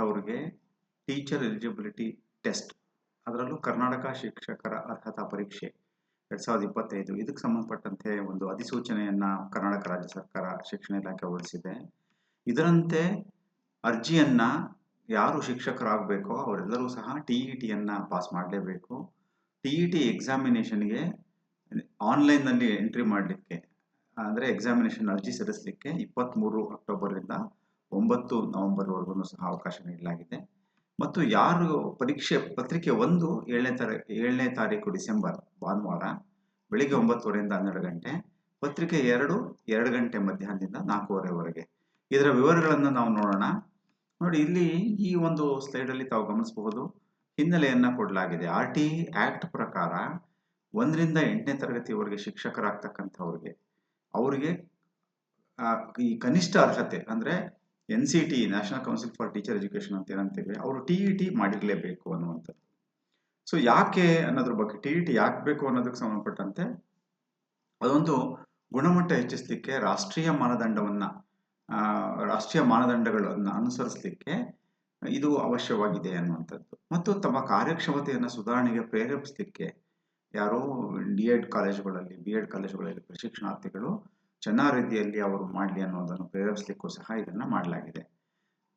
ಇಪ್ಪತ್ತವ್ರಿಗೆ teacher eligibility test ಅದರಲ್ಲೂ ಕರ್ನಾಟಕ ಶಿಕ್ಷಕರ ಅರ್ಹತಾ ಪರೀಕ್ಷೆ ಎರಡು ಸಾವಿರದ ಇಪ್ಪತ್ತೈದು. ಇದಕ್ಕೆ ಸಂಬಂಧಪಟ್ಟಂತೆ ಒಂದು ಅಧಿಸೂಚನೆಯನ್ನು ಕರ್ನಾಟಕ ರಾಜ್ಯ ಸರ್ಕಾರ ಶಿಕ್ಷಣ ಇಲಾಖೆ ಹೊರಡಿಸಿದೆ. ಇದರಂತೆ ಅರ್ಜಿಯನ್ನು ಯಾರು ಶಿಕ್ಷಕರಾಗಬೇಕೋ ಅವರೆಲ್ಲರೂ ಸಹ ಟಿ ಇ ಟಿಯನ್ನು ಪಾಸ್ ಮಾಡಲೇಬೇಕು. ಟಿ ಇ ಟಿ ಎಕ್ಸಾಮಿನೇಷನ್ಗೆ ಆನ್ಲೈನ್ನಲ್ಲಿ ಎಂಟ್ರಿ ಮಾಡಲಿಕ್ಕೆ, ಅಂದರೆ ಎಕ್ಸಾಮಿನೇಷನ್ ಅರ್ಜಿ ಸಲ್ಲಿಸಲಿಕ್ಕೆ ಇಪ್ಪತ್ತ್ಮೂರು ಅಕ್ಟೋಬರಿಂದ ಒಂಬತ್ತು ನವೆಂಬರ್ವರೆಗೂ ಸಹ ಅವಕಾಶ ನೀಡಲಾಗಿದೆ. ಮತ್ತು ಯಾರು ಪರೀಕ್ಷೆ, ಪತ್ರಿಕೆ ಒಂದು ಏಳನೇ ತರ, ಏಳನೇ ತಾರೀಕು ಡಿಸೆಂಬರ್, ಭಾನುವಾರ ಬೆಳಿಗ್ಗೆ ಒಂಬತ್ತುವರೆಯಿಂದ ಹನ್ನೆರಡು ಗಂಟೆ, ಪತ್ರಿಕೆ ಎರಡು ಎರಡು ಗಂಟೆ ಮಧ್ಯಾಹ್ನದಿಂದ ನಾಲ್ಕೂವರೆವರೆಗೆ. ಇದರ ವಿವರಗಳನ್ನು ನಾವು ನೋಡೋಣ. ನೋಡಿ, ಇಲ್ಲಿ ಈ ಒಂದು ಸ್ಲೈಡಲ್ಲಿ ತಾವು ಗಮನಿಸಬಹುದು, ಹಿನ್ನೆಲೆಯನ್ನು ಕೊಡಲಾಗಿದೆ. ಆರ್ ಟಿ ಆ್ಯಕ್ಟ್ ಪ್ರಕಾರ ಒಂದರಿಂದ ಎಂಟನೇ ತರಗತಿವರೆಗೆ ಶಿಕ್ಷಕರಾಗ್ತಕ್ಕಂಥವ್ರಿಗೆ, ಅವರಿಗೆ ಈ ಕನಿಷ್ಠ ಅರ್ಹತೆ ಅಂದರೆ N C T national council for teacher education ಅಂತ ಏನಂತೀವಿ ಅವರು ಟಿ ಇ ಟಿ ಮಾಡಿರಲೇಬೇಕು ಅನ್ನುವಂಥದ್ದು. ಸೊ ಯಾಕೆ ಅನ್ನೋದ್ರ ಬಗ್ಗೆ, ಟಿ ಇ ಟಿ ಯಾಕೆ ಬೇಕು ಅನ್ನೋದಕ್ಕೆ ಸಂಬಂಧಪಟ್ಟಂತೆ, ಅದೊಂದು ಗುಣಮಟ್ಟ ಹೆಚ್ಚಿಸಲಿಕ್ಕೆ, ರಾಷ್ಟ್ರೀಯ ಮಾನದಂಡವನ್ನು ರಾಷ್ಟ್ರೀಯ ಮಾನದಂಡಗಳನ್ನು ಅನುಸರಿಸಲಿಕ್ಕೆ ಇದು ಅವಶ್ಯವಾಗಿದೆ ಅನ್ನುವಂಥದ್ದು. ಮತ್ತು ತಮ್ಮ ಕಾರ್ಯಕ್ಷಮತೆಯನ್ನು ಸುಧಾರಣೆಗೆ ಪ್ರೇರೇಪಿಸಲಿಕ್ಕೆ, ಯಾರೋ ಡಿ ಎಡ್ ಕಾಲೇಜುಗಳಲ್ಲಿ, ಬಿ ಎಡ್ ಕಾಲೇಜುಗಳಲ್ಲಿ ಪ್ರಶಿಕ್ಷಣಾರ್ಥಿಗಳು ಚೆನ್ನಾಗಿ ರೀತಿಯಲ್ಲಿ ಅವರು ಮಾಡಲಿ ಅನ್ನೋದನ್ನು ಪ್ರೇರೇಪಿಸಲಿಕ್ಕೂ ಸಹ ಇದನ್ನು ಮಾಡಲಾಗಿದೆ.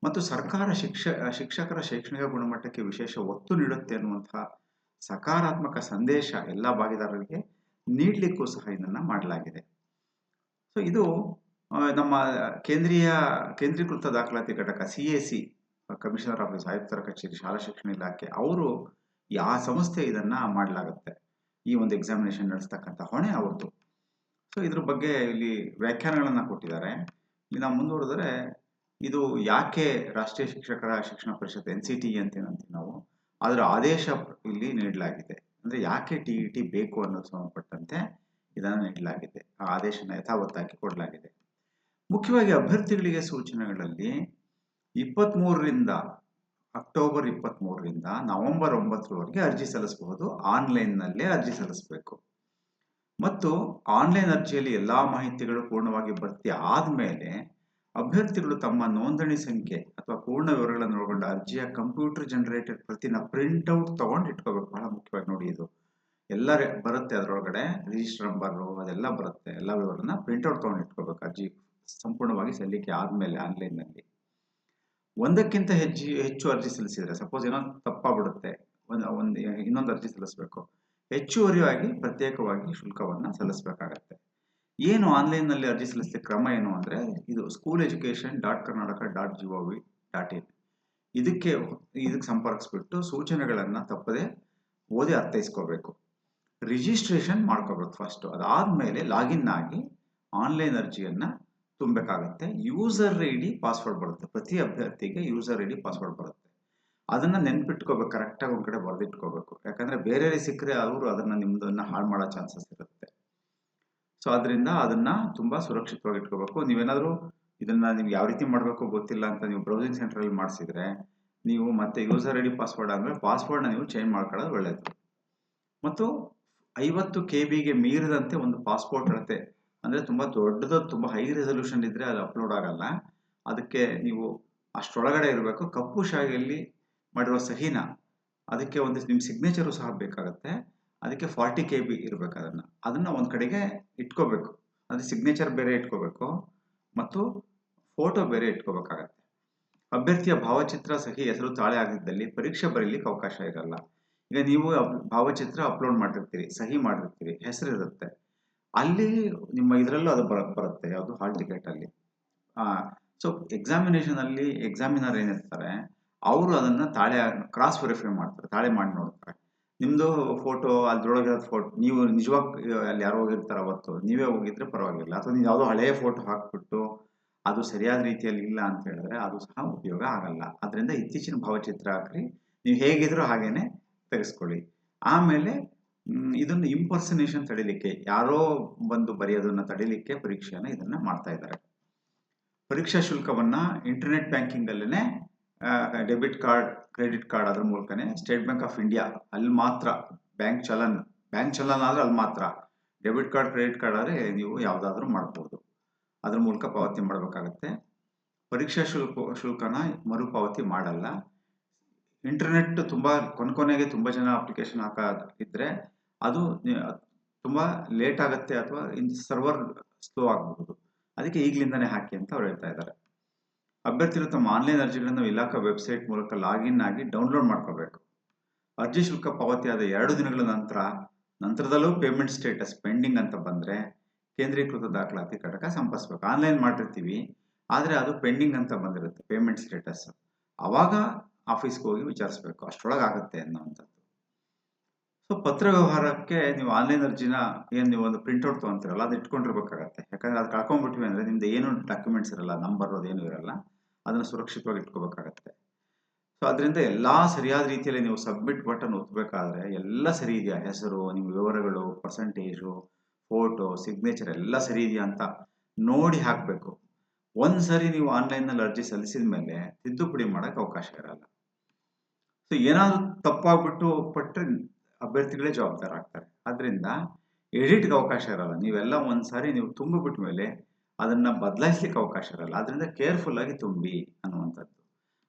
ಮತ್ತು ಸರ್ಕಾರ ಶಿಕ್ಷ, ಶಿಕ್ಷಕರ ಶೈಕ್ಷಣಿಕ ಗುಣಮಟ್ಟಕ್ಕೆ ವಿಶೇಷ ಒತ್ತು ನೀಡುತ್ತೆ ಅನ್ನುವಂತಹ ಸಕಾರಾತ್ಮಕ ಸಂದೇಶ ಎಲ್ಲ ಭಾಗಿದಾರರಿಗೆ ನೀಡಲಿಕ್ಕೂ ಸಹ ಇದನ್ನು ಮಾಡಲಾಗಿದೆ. ಸೊ ಇದು ನಮ್ಮ ಕೇಂದ್ರೀಯ, ಕೇಂದ್ರೀಕೃತ ದಾಖಲಾತಿ ಘಟಕ C A C, commissioner office ಆಯುಕ್ತರ ಕಚೇರಿ, ಶಾಲಾ ಶಿಕ್ಷಣ ಇಲಾಖೆ, ಅವರು ಆ ಸಂಸ್ಥೆ ಇದನ್ನು ಮಾಡಲಾಗುತ್ತೆ? ಈ ಒಂದು ಎಕ್ಸಾಮಿನೇಷನ್ ನಡೆಸ್ತಕ್ಕಂಥ ಹೊಣೆ ಅವ್ರದ್ದು ಸೊ ಇದ್ರ ಬಗ್ಗೆ ಇಲ್ಲಿ ವ್ಯಾಖ್ಯಾನಗಳನ್ನು ಕೊಟ್ಟಿದ್ದಾರೆ. ಇಲ್ಲಿ ನಾವು ಮುಂದುವರೆದ್ರೆ ಇದು ಯಾಕೆ ರಾಷ್ಟ್ರೀಯ ಶಿಕ್ಷಕರ ಶಿಕ್ಷಣ ಪರಿಷತ್ ಎನ್ ಸಿ ಟಿ ಅಂತ ಏನಂತೀವಿ ನಾವು, ಅದರ ಆದೇಶ ಇಲ್ಲಿ ನೀಡಲಾಗಿದೆ. ಅಂದರೆ ಯಾಕೆ ಟಿ ಇ ಟಿ ಬೇಕು ಅನ್ನೋದು ಸಂಬಂಧಪಟ್ಟಂತೆ ಇದನ್ನು ನೀಡಲಾಗಿದೆ. ಆ ಆದೇಶನ ಯಥಾವತ್ತಾಗಿ ಕೊಡಲಾಗಿದೆ ಮುಖ್ಯವಾಗಿ ಅಭ್ಯರ್ಥಿಗಳಿಗೆ ಸೂಚನೆಗಳಲ್ಲಿ ಇಪ್ಪತ್ತ್ಮೂರರಿಂದ ಅಕ್ಟೋಬರ್ ಇಪ್ಪತ್ತ್ಮೂರರಿಂದ ನವೆಂಬರ್ ಒಂಬತ್ತರವರೆಗೆ ಅರ್ಜಿ ಸಲ್ಲಿಸಬಹುದು. ಆನ್ಲೈನ್ನಲ್ಲೇ ಅರ್ಜಿ ಸಲ್ಲಿಸಬೇಕು. ಮತ್ತು ಆನ್ಲೈನ್ ಅರ್ಜಿಯಲ್ಲಿ ಎಲ್ಲ ಮಾಹಿತಿಗಳು ಪೂರ್ಣವಾಗಿ ಭರ್ತಿ ಆದಮೇಲೆ ಅಭ್ಯರ್ಥಿಗಳು ತಮ್ಮ ನೋಂದಣಿ ಸಂಖ್ಯೆ ಅಥವಾ ಪೂರ್ಣ ವಿವರಗಳನ್ನು ಒಳಗೊಂಡ ಅರ್ಜಿಯ ಕಂಪ್ಯೂಟರ್ ಜನರೇಟೆಡ್ ಪ್ರತಿನ ಪ್ರಿಂಟ್ಔಟ್ ತಗೊಂಡು ಇಟ್ಕೋಬೇಕು. ಬಹಳ ಮುಖ್ಯವಾಗಿ ನೋಡಿ ಇದು. ಎಲ್ಲ ಬರುತ್ತೆ ಅದರೊಳಗಡೆ ರಿಜಿಸ್ಟರ್ ನಂಬರು ಅದೆಲ್ಲ ಬರುತ್ತೆ. ಎಲ್ಲ ವಿವರನ ಪ್ರಿಂಟ್ಔಟ್ ತಗೊಂಡು ಇಟ್ಕೋಬೇಕು. ಅರ್ಜಿ ಸಂಪೂರ್ಣವಾಗಿ ಸಲ್ಲಿಕೆ ಆದಮೇಲೆ ಆನ್ಲೈನ್ನಲ್ಲಿ ಒಂದಕ್ಕಿಂತ ಹೆಚ್ಚು ಹೆಚ್ಚು ಅರ್ಜಿ ಸಲ್ಲಿಸಿದರೆ ಸಪೋಸ್ ಏನೋ ತಪ್ಪಾಗ್ಬಿಡುತ್ತೆ. ಒಂದು ಒಂದು, ಇನ್ನೊಂದು ಅರ್ಜಿ ಸಲ್ಲಿಸಬೇಕು. ಹೆಚ್ಚುವರಿಯಾಗಿ ಪ್ರತ್ಯೇಕವಾಗಿ ಶುಲ್ಕವನ್ನು ಸಲ್ಲಿಸಬೇಕಾಗತ್ತೆ. ಏನು ಆನ್ಲೈನ್ನಲ್ಲಿ ಅರ್ಜಿ ಸಲ್ಲಿಸಿದ ಕ್ರಮ ಏನು ಅಂದರೆ, ಇದು school education dot Karnataka dot G O V dot in ಇದಕ್ಕೆ ಇದಕ್ಕೆ ಸಂಪರ್ಕಿಸ್ಬಿಟ್ಟು ಸೂಚನೆಗಳನ್ನು ತಪ್ಪದೆ ಓದಿ ಅರ್ಥೈಸ್ಕೋಬೇಕು. ರಿಜಿಸ್ಟ್ರೇಷನ್ ಮಾಡ್ಕೋಬೇಕು ಫಸ್ಟು ಅದಾದಮೇಲೆ ಲಾಗಿನ್ ಆಗಿ ಆನ್ಲೈನ್ ಅರ್ಜಿಯನ್ನು ತುಂಬಬೇಕಾಗತ್ತೆ. ಯೂಸರ್ ಐ ಡಿ ಪಾಸ್ವರ್ಡ್ ಬರುತ್ತೆ. ಪ್ರತಿ ಅಭ್ಯರ್ಥಿಗೆ ಯೂಸರ್ ಐ ಡಿ ಪಾಸ್ವರ್ಡ್ ಬರುತ್ತೆ. ಅದನ್ನು ನೆನ್ಪಿಟ್ಕೋಬೇಕು ಕರೆಕ್ಟಾಗಿ ಒಂದು ಕಡೆ ಬರೆದಿಟ್ಕೋಬೇಕು. ಯಾಕಂದರೆ ಬೇರೆ ಸಿಕ್ಕರೆ ಅವರು ಅದನ್ನು ನಿಮ್ಮದನ್ನು ಹಾಳು ಮಾಡೋ ಚಾನ್ಸಸ್ ಇರುತ್ತೆ. ಸೊ ಅದರಿಂದ ಅದನ್ನು ತುಂಬ ಸುರಕ್ಷಿತವಾಗಿ ಇಟ್ಕೋಬೇಕು. ನೀವೇನಾದರೂ ಇದನ್ನು ನಿಮ್ಗೆ ಯಾವ ರೀತಿ ಮಾಡಬೇಕು ಗೊತ್ತಿಲ್ಲ ಅಂತ ನೀವು ಬ್ರೌಸಿಂಗ್ ಸೆಂಟ್ರಲ್ಲಿ ಮಾಡಿಸಿದ್ರೆ, ನೀವು ಮತ್ತೆ ಯೂಸರ್ ಐ ಡಿ ಪಾಸ್ವರ್ಡ್ ಅಂದರೆ ಪಾಸ್ವರ್ಡ್ನ ನೀವು ಚೇಂಜ್ ಮಾಡ್ಕೊಳ್ಳೋದು ಒಳ್ಳೆಯದು ಮತ್ತು ಐವತ್ತು ಕೆ ಬಿಗೆ ಮೀರಿದಂತೆ ಒಂದು ಪಾಸ್ಪೋರ್ಟ್ ಇರುತ್ತೆ ಅಂದರೆ ತುಂಬ ದೊಡ್ಡದು, ತುಂಬ ಹೈ ರೆಸೊಲ್ಯೂಷನ್ ಇದ್ದರೆ ಅದು ಅಪ್ಲೋಡ್ ಆಗಲ್ಲ. ಅದಕ್ಕೆ ನೀವು ಅಷ್ಟರೊಳಗಡೆ ಇರಬೇಕು. ಕಪ್ಪು ಶಾಯಿಯಲ್ಲಿ ಮಾಡಿರುವ ಸಹಿನ, ಅದಕ್ಕೆ ಒಂದು ನಿಮ್ಮ ಸಿಗ್ನೇಚರು ಸಹ ಬೇಕಾಗುತ್ತೆ. ಅದಕ್ಕೆ ಫಾರ್ಟಿ ಕೆ ಬಿ ಇರಬೇಕು ಅದನ್ನು. ಅದನ್ನು ಒಂದು ಕಡೆಗೆ ಇಟ್ಕೋಬೇಕು. ಅದು ಸಿಗ್ನೇಚರ್ ಬೇರೆ ಇಟ್ಕೋಬೇಕು. ಮತ್ತು ಫೋಟೋ ಬೇರೆ ಇಟ್ಕೋಬೇಕಾಗತ್ತೆ. ಅಭ್ಯರ್ಥಿಯ ಭಾವಚಿತ್ರ ಸಹಿ ಹೆಸರು ತಾಳೆ ಆಗಿದ್ದಲ್ಲಿ ಪರೀಕ್ಷೆ ಬರೀಲಿಕ್ಕೆ ಅವಕಾಶ ಇರಲ್ಲ. ಈಗ ನೀವು ಭಾವಚಿತ್ರ ಅಪ್ಲೋಡ್ ಮಾಡಿರ್ತೀರಿ, ಸಹಿ ಮಾಡಿರ್ತೀರಿ, ಹೆಸರು ಇರುತ್ತೆ. ಅಲ್ಲಿ ನಿಮ್ಮ ಇದರಲ್ಲೂ ಅದು ಬರ, ಬರುತ್ತೆ, ಯಾವುದು ಹಾಲ್ ಟಿಕೆಟಲ್ಲಿ ಸೊ ಎಕ್ಸಾಮಿನೇಷನಲ್ಲಿ ಎಕ್ಸಾಮಿನರ್ ಏನಿರ್ತಾರೆ ಅವರು ಅದನ್ನು ತಾಳೆ ಕ್ರಾಸ್ ವೆರಿಫೈ ಮಾಡ್ತಾರೆ, ತಾಳೆ ಮಾಡಿ ನೋಡ್ತಾರೆ. ನಿಮ್ಮದು ಫೋಟೋ ಅದ್ರೊಳಗೆ ಫೋಟೋ ನೀವು ನಿಜವಾಗಿ ಅಲ್ಲಿ ಯಾರೋ ಹೋಗಿರ್ತಾರೆ ಅವತ್ತು, ನೀವೇ ಹೋಗಿದ್ರೆ ಪರವಾಗಿಲ್ಲ. ಅಥವಾ ನೀವು ಯಾವುದೋ ಹಳೆಯ ಫೋಟೋ ಹಾಕ್ಬಿಟ್ಟು ಅದು ಸರಿಯಾದ ರೀತಿಯಲ್ಲಿ ಇಲ್ಲ ಅಂತ ಹೇಳಿದ್ರೆ ಅದು ಸಹ ಉಪಯೋಗ ಆಗಲ್ಲ. ಅದರಿಂದ ಇತ್ತೀಚಿನ ಭಾವಚಿತ್ರ ಹಾಕ್ರಿ. ನೀವು ಹೇಗಿದ್ರೂ ಹಾಗೇನೆ ತೆಗೆಸ್ಕೊಳ್ಳಿ. ಆಮೇಲೆ ಇದನ್ನು ಇಂಪರ್ಸನೇಷನ್ ತಡಿಲಿಕ್ಕೆ, ಯಾರೋ ಬಂದು ಬರೆಯೋದನ್ನು ತಡಿಲಿಕ್ಕೆ ಪರೀಕ್ಷೆಯನ್ನು ಇದನ್ನು ಮಾಡ್ತಾ ಇದ್ದಾರೆ. ಪರೀಕ್ಷಾ ಶುಲ್ಕವನ್ನು ಇಂಟರ್ನೆಟ್ ಬ್ಯಾಂಕಿಂಗಲ್ಲೇ ಡೆಬಿಟ್ ಕಾರ್ಡ್ ಕ್ರೆಡಿಟ್ ಕಾರ್ಡ್ ಅದ್ರ ಮೂಲಕನೇ ಸ್ಟೇಟ್ ಬ್ಯಾಂಕ್ ಆಫ್ ಇಂಡಿಯಾ ಅಲ್ಲಿ ಮಾತ್ರ ಬ್ಯಾಂಕ್ ಚಲನ್ ಬ್ಯಾಂಕ್ ಚಲನ್ ಆದರೆ ಅಲ್ಲಿ ಮಾತ್ರ ಡೆಬಿಟ್ ಕಾರ್ಡ್ ಕ್ರೆಡಿಟ್ ಕಾರ್ಡ್ ಆದರೆ ನೀವು ಯಾವುದಾದ್ರೂ ಮಾಡ್ಬೋದು. ಅದ್ರ ಮೂಲಕ ಪಾವತಿ ಮಾಡಬೇಕಾಗತ್ತೆ. ಪರೀಕ್ಷಾ ಶುಲ್ಕ, ಶುಲ್ಕನ ಮರುಪಾವತಿ ಮಾಡಲ್ಲ. ಇಂಟರ್ನೆಟ್ ತುಂಬ ಕೊನೆ ಕೊನೆಗೆ ತುಂಬ ಜನ ಅಪ್ಲಿಕೇಶನ್ ಹಾಕಿದ್ರೆ ಅದು ನಿ- ತುಂಬ ಲೇಟ್ ಆಗುತ್ತೆ ಅಥವಾ ಸರ್ವರ್ ಸ್ಲೋ ಆಗಬಹುದು. ಅದಕ್ಕೆ ಈಗಲಿಂದನೇ ಹಾಕಿ ಅಂತ ಅವ್ರು ಹೇಳ್ತಾ ಇದ್ದಾರೆ. ಅಭ್ಯರ್ಥಿಗಳು ತಮ್ಮ ಆನ್ಲೈನ್ ಅರ್ಜಿಗಳನ್ನು ಇಲಾಖಾ ವೆಬ್ಸೈಟ್ ಮೂಲಕ ಲಾಗಿನ್ ಆಗಿ ಡೌನ್ಲೋಡ್ ಮಾಡ್ಕೋಬೇಕು ಅರ್ಜಿ ಶುಲ್ಕ ಪಾವತಿಯಾದ ಎರಡು ದಿನಗಳ ನಂತರ, ನಂತರದಲ್ಲೂ ಪೇಮೆಂಟ್ ಸ್ಟೇಟಸ್ ಪೆಂಡಿಂಗ್ ಅಂತ ಬಂದರೆ ಕೇಂದ್ರೀಕೃತ ದಾಖಲಾತಿ ಘಟಕ ಸಂಪರ್ಸ್ಬೇಕು. ಆನ್ಲೈನ್ ಮಾಡಿರ್ತೀವಿ, ಆದರೆ ಅದು ಪೆಂಡಿಂಗ್ ಅಂತ ಬಂದಿರುತ್ತೆ ಪೇಮೆಂಟ್ ಸ್ಟೇಟಸ್ ಆವಾಗ ಆಫೀಸ್ಗೆ ಹೋಗಿ ವಿಚಾರಿಸ್ಬೇಕು ಅಷ್ಟರೊಳಗೆ ಆಗುತ್ತೆ ಅನ್ನೋವಂಥದ್ದು ಸೊ ಪತ್ರ ವ್ಯವಹಾರಕ್ಕೆ ನೀವು ಆನ್ಲೈನ್ ಅರ್ಜಿನ ಏನು ನೀವು ಒಂದು ಪ್ರಿಂಟ್ಔಟ್ ತೊಗೊಂತಿರಲ್ಲ, ಅದು ಇಟ್ಕೊಂಡಿರ್ಬೇಕಾಗತ್ತೆ. ಯಾಕಂದ್ರೆ ಅದು ಕಳ್ಕೊಂಡ್ಬಿಟ್ವಿ ಅಂದರೆ ನಿಮ್ದು ಏನು ಡಾಕ್ಯುಮೆಂಟ್ಸ್ ಇರಲ್ಲ ನಂಬರ್ ಅದೇನು ಇರಲ್ಲ, ಅದನ್ನು ಸುರಕ್ಷಿತವಾಗಿ ಇಟ್ಕೋಬೇಕಾಗತ್ತೆ. ಸೊ ಅದರಿಂದ ಎಲ್ಲ ಸರಿಯಾದ ರೀತಿಯಲ್ಲಿ ನೀವು ಸಬ್ಮಿಟ್ ಬಟನ್ ಒತ್ತಬೇಕಾದ್ರೆ ಎಲ್ಲ ಸರಿ ಇದೆಯಾ? ಹೆಸರು ನಿಮ್ಮ ವಿವರಗಳು ಪರ್ಸೆಂಟೇಜು ಫೋಟೋ ಸಿಗ್ನೇಚರ್ ಎಲ್ಲ ಸರಿ ಇದೆಯಾ ಅಂತ ನೋಡಿ ಹಾಕಬೇಕು. ಒಂದು ಸರಿ ನೀವು ಆನ್ಲೈನಲ್ಲಿ ಅರ್ಜಿ ಸಲ್ಲಿಸಿದ ಮೇಲೆ ತಿದ್ದುಪಡಿ ಮಾಡೋಕ್ಕೆ ಅವಕಾಶ ಇರಲ್ಲ. ಸೊ ಏನಾದರೂ ತಪ್ಪಾಗ್ಬಿಟ್ಟು ಪಟ್ಟರೆ ಅಭ್ಯರ್ಥಿಗಳೇ ಜವಾಬ್ದಾರಾಗ್ತಾರೆ ಆಗ್ತಾರೆ. ಅದರಿಂದ ಎಡಿಟ್ಗೆ ಅವಕಾಶ ಇರಲ್ಲ. ನೀವೆಲ್ಲ ಒಂದ್ಸಾರಿ ನೀವು ತುಂಬಿಬಿಟ್ಟ ಮೇಲೆ ಅದನ್ನು ಬದಲಾಯಿಸ್ಲಿಕ್ಕೆ ಅವಕಾಶ ಇರಲ್ಲ. ಅದರಿಂದ ಕೇರ್ಫುಲ್ ಆಗಿ ತುಂಬಿ ಅನ್ನುವಂಥದ್ದು.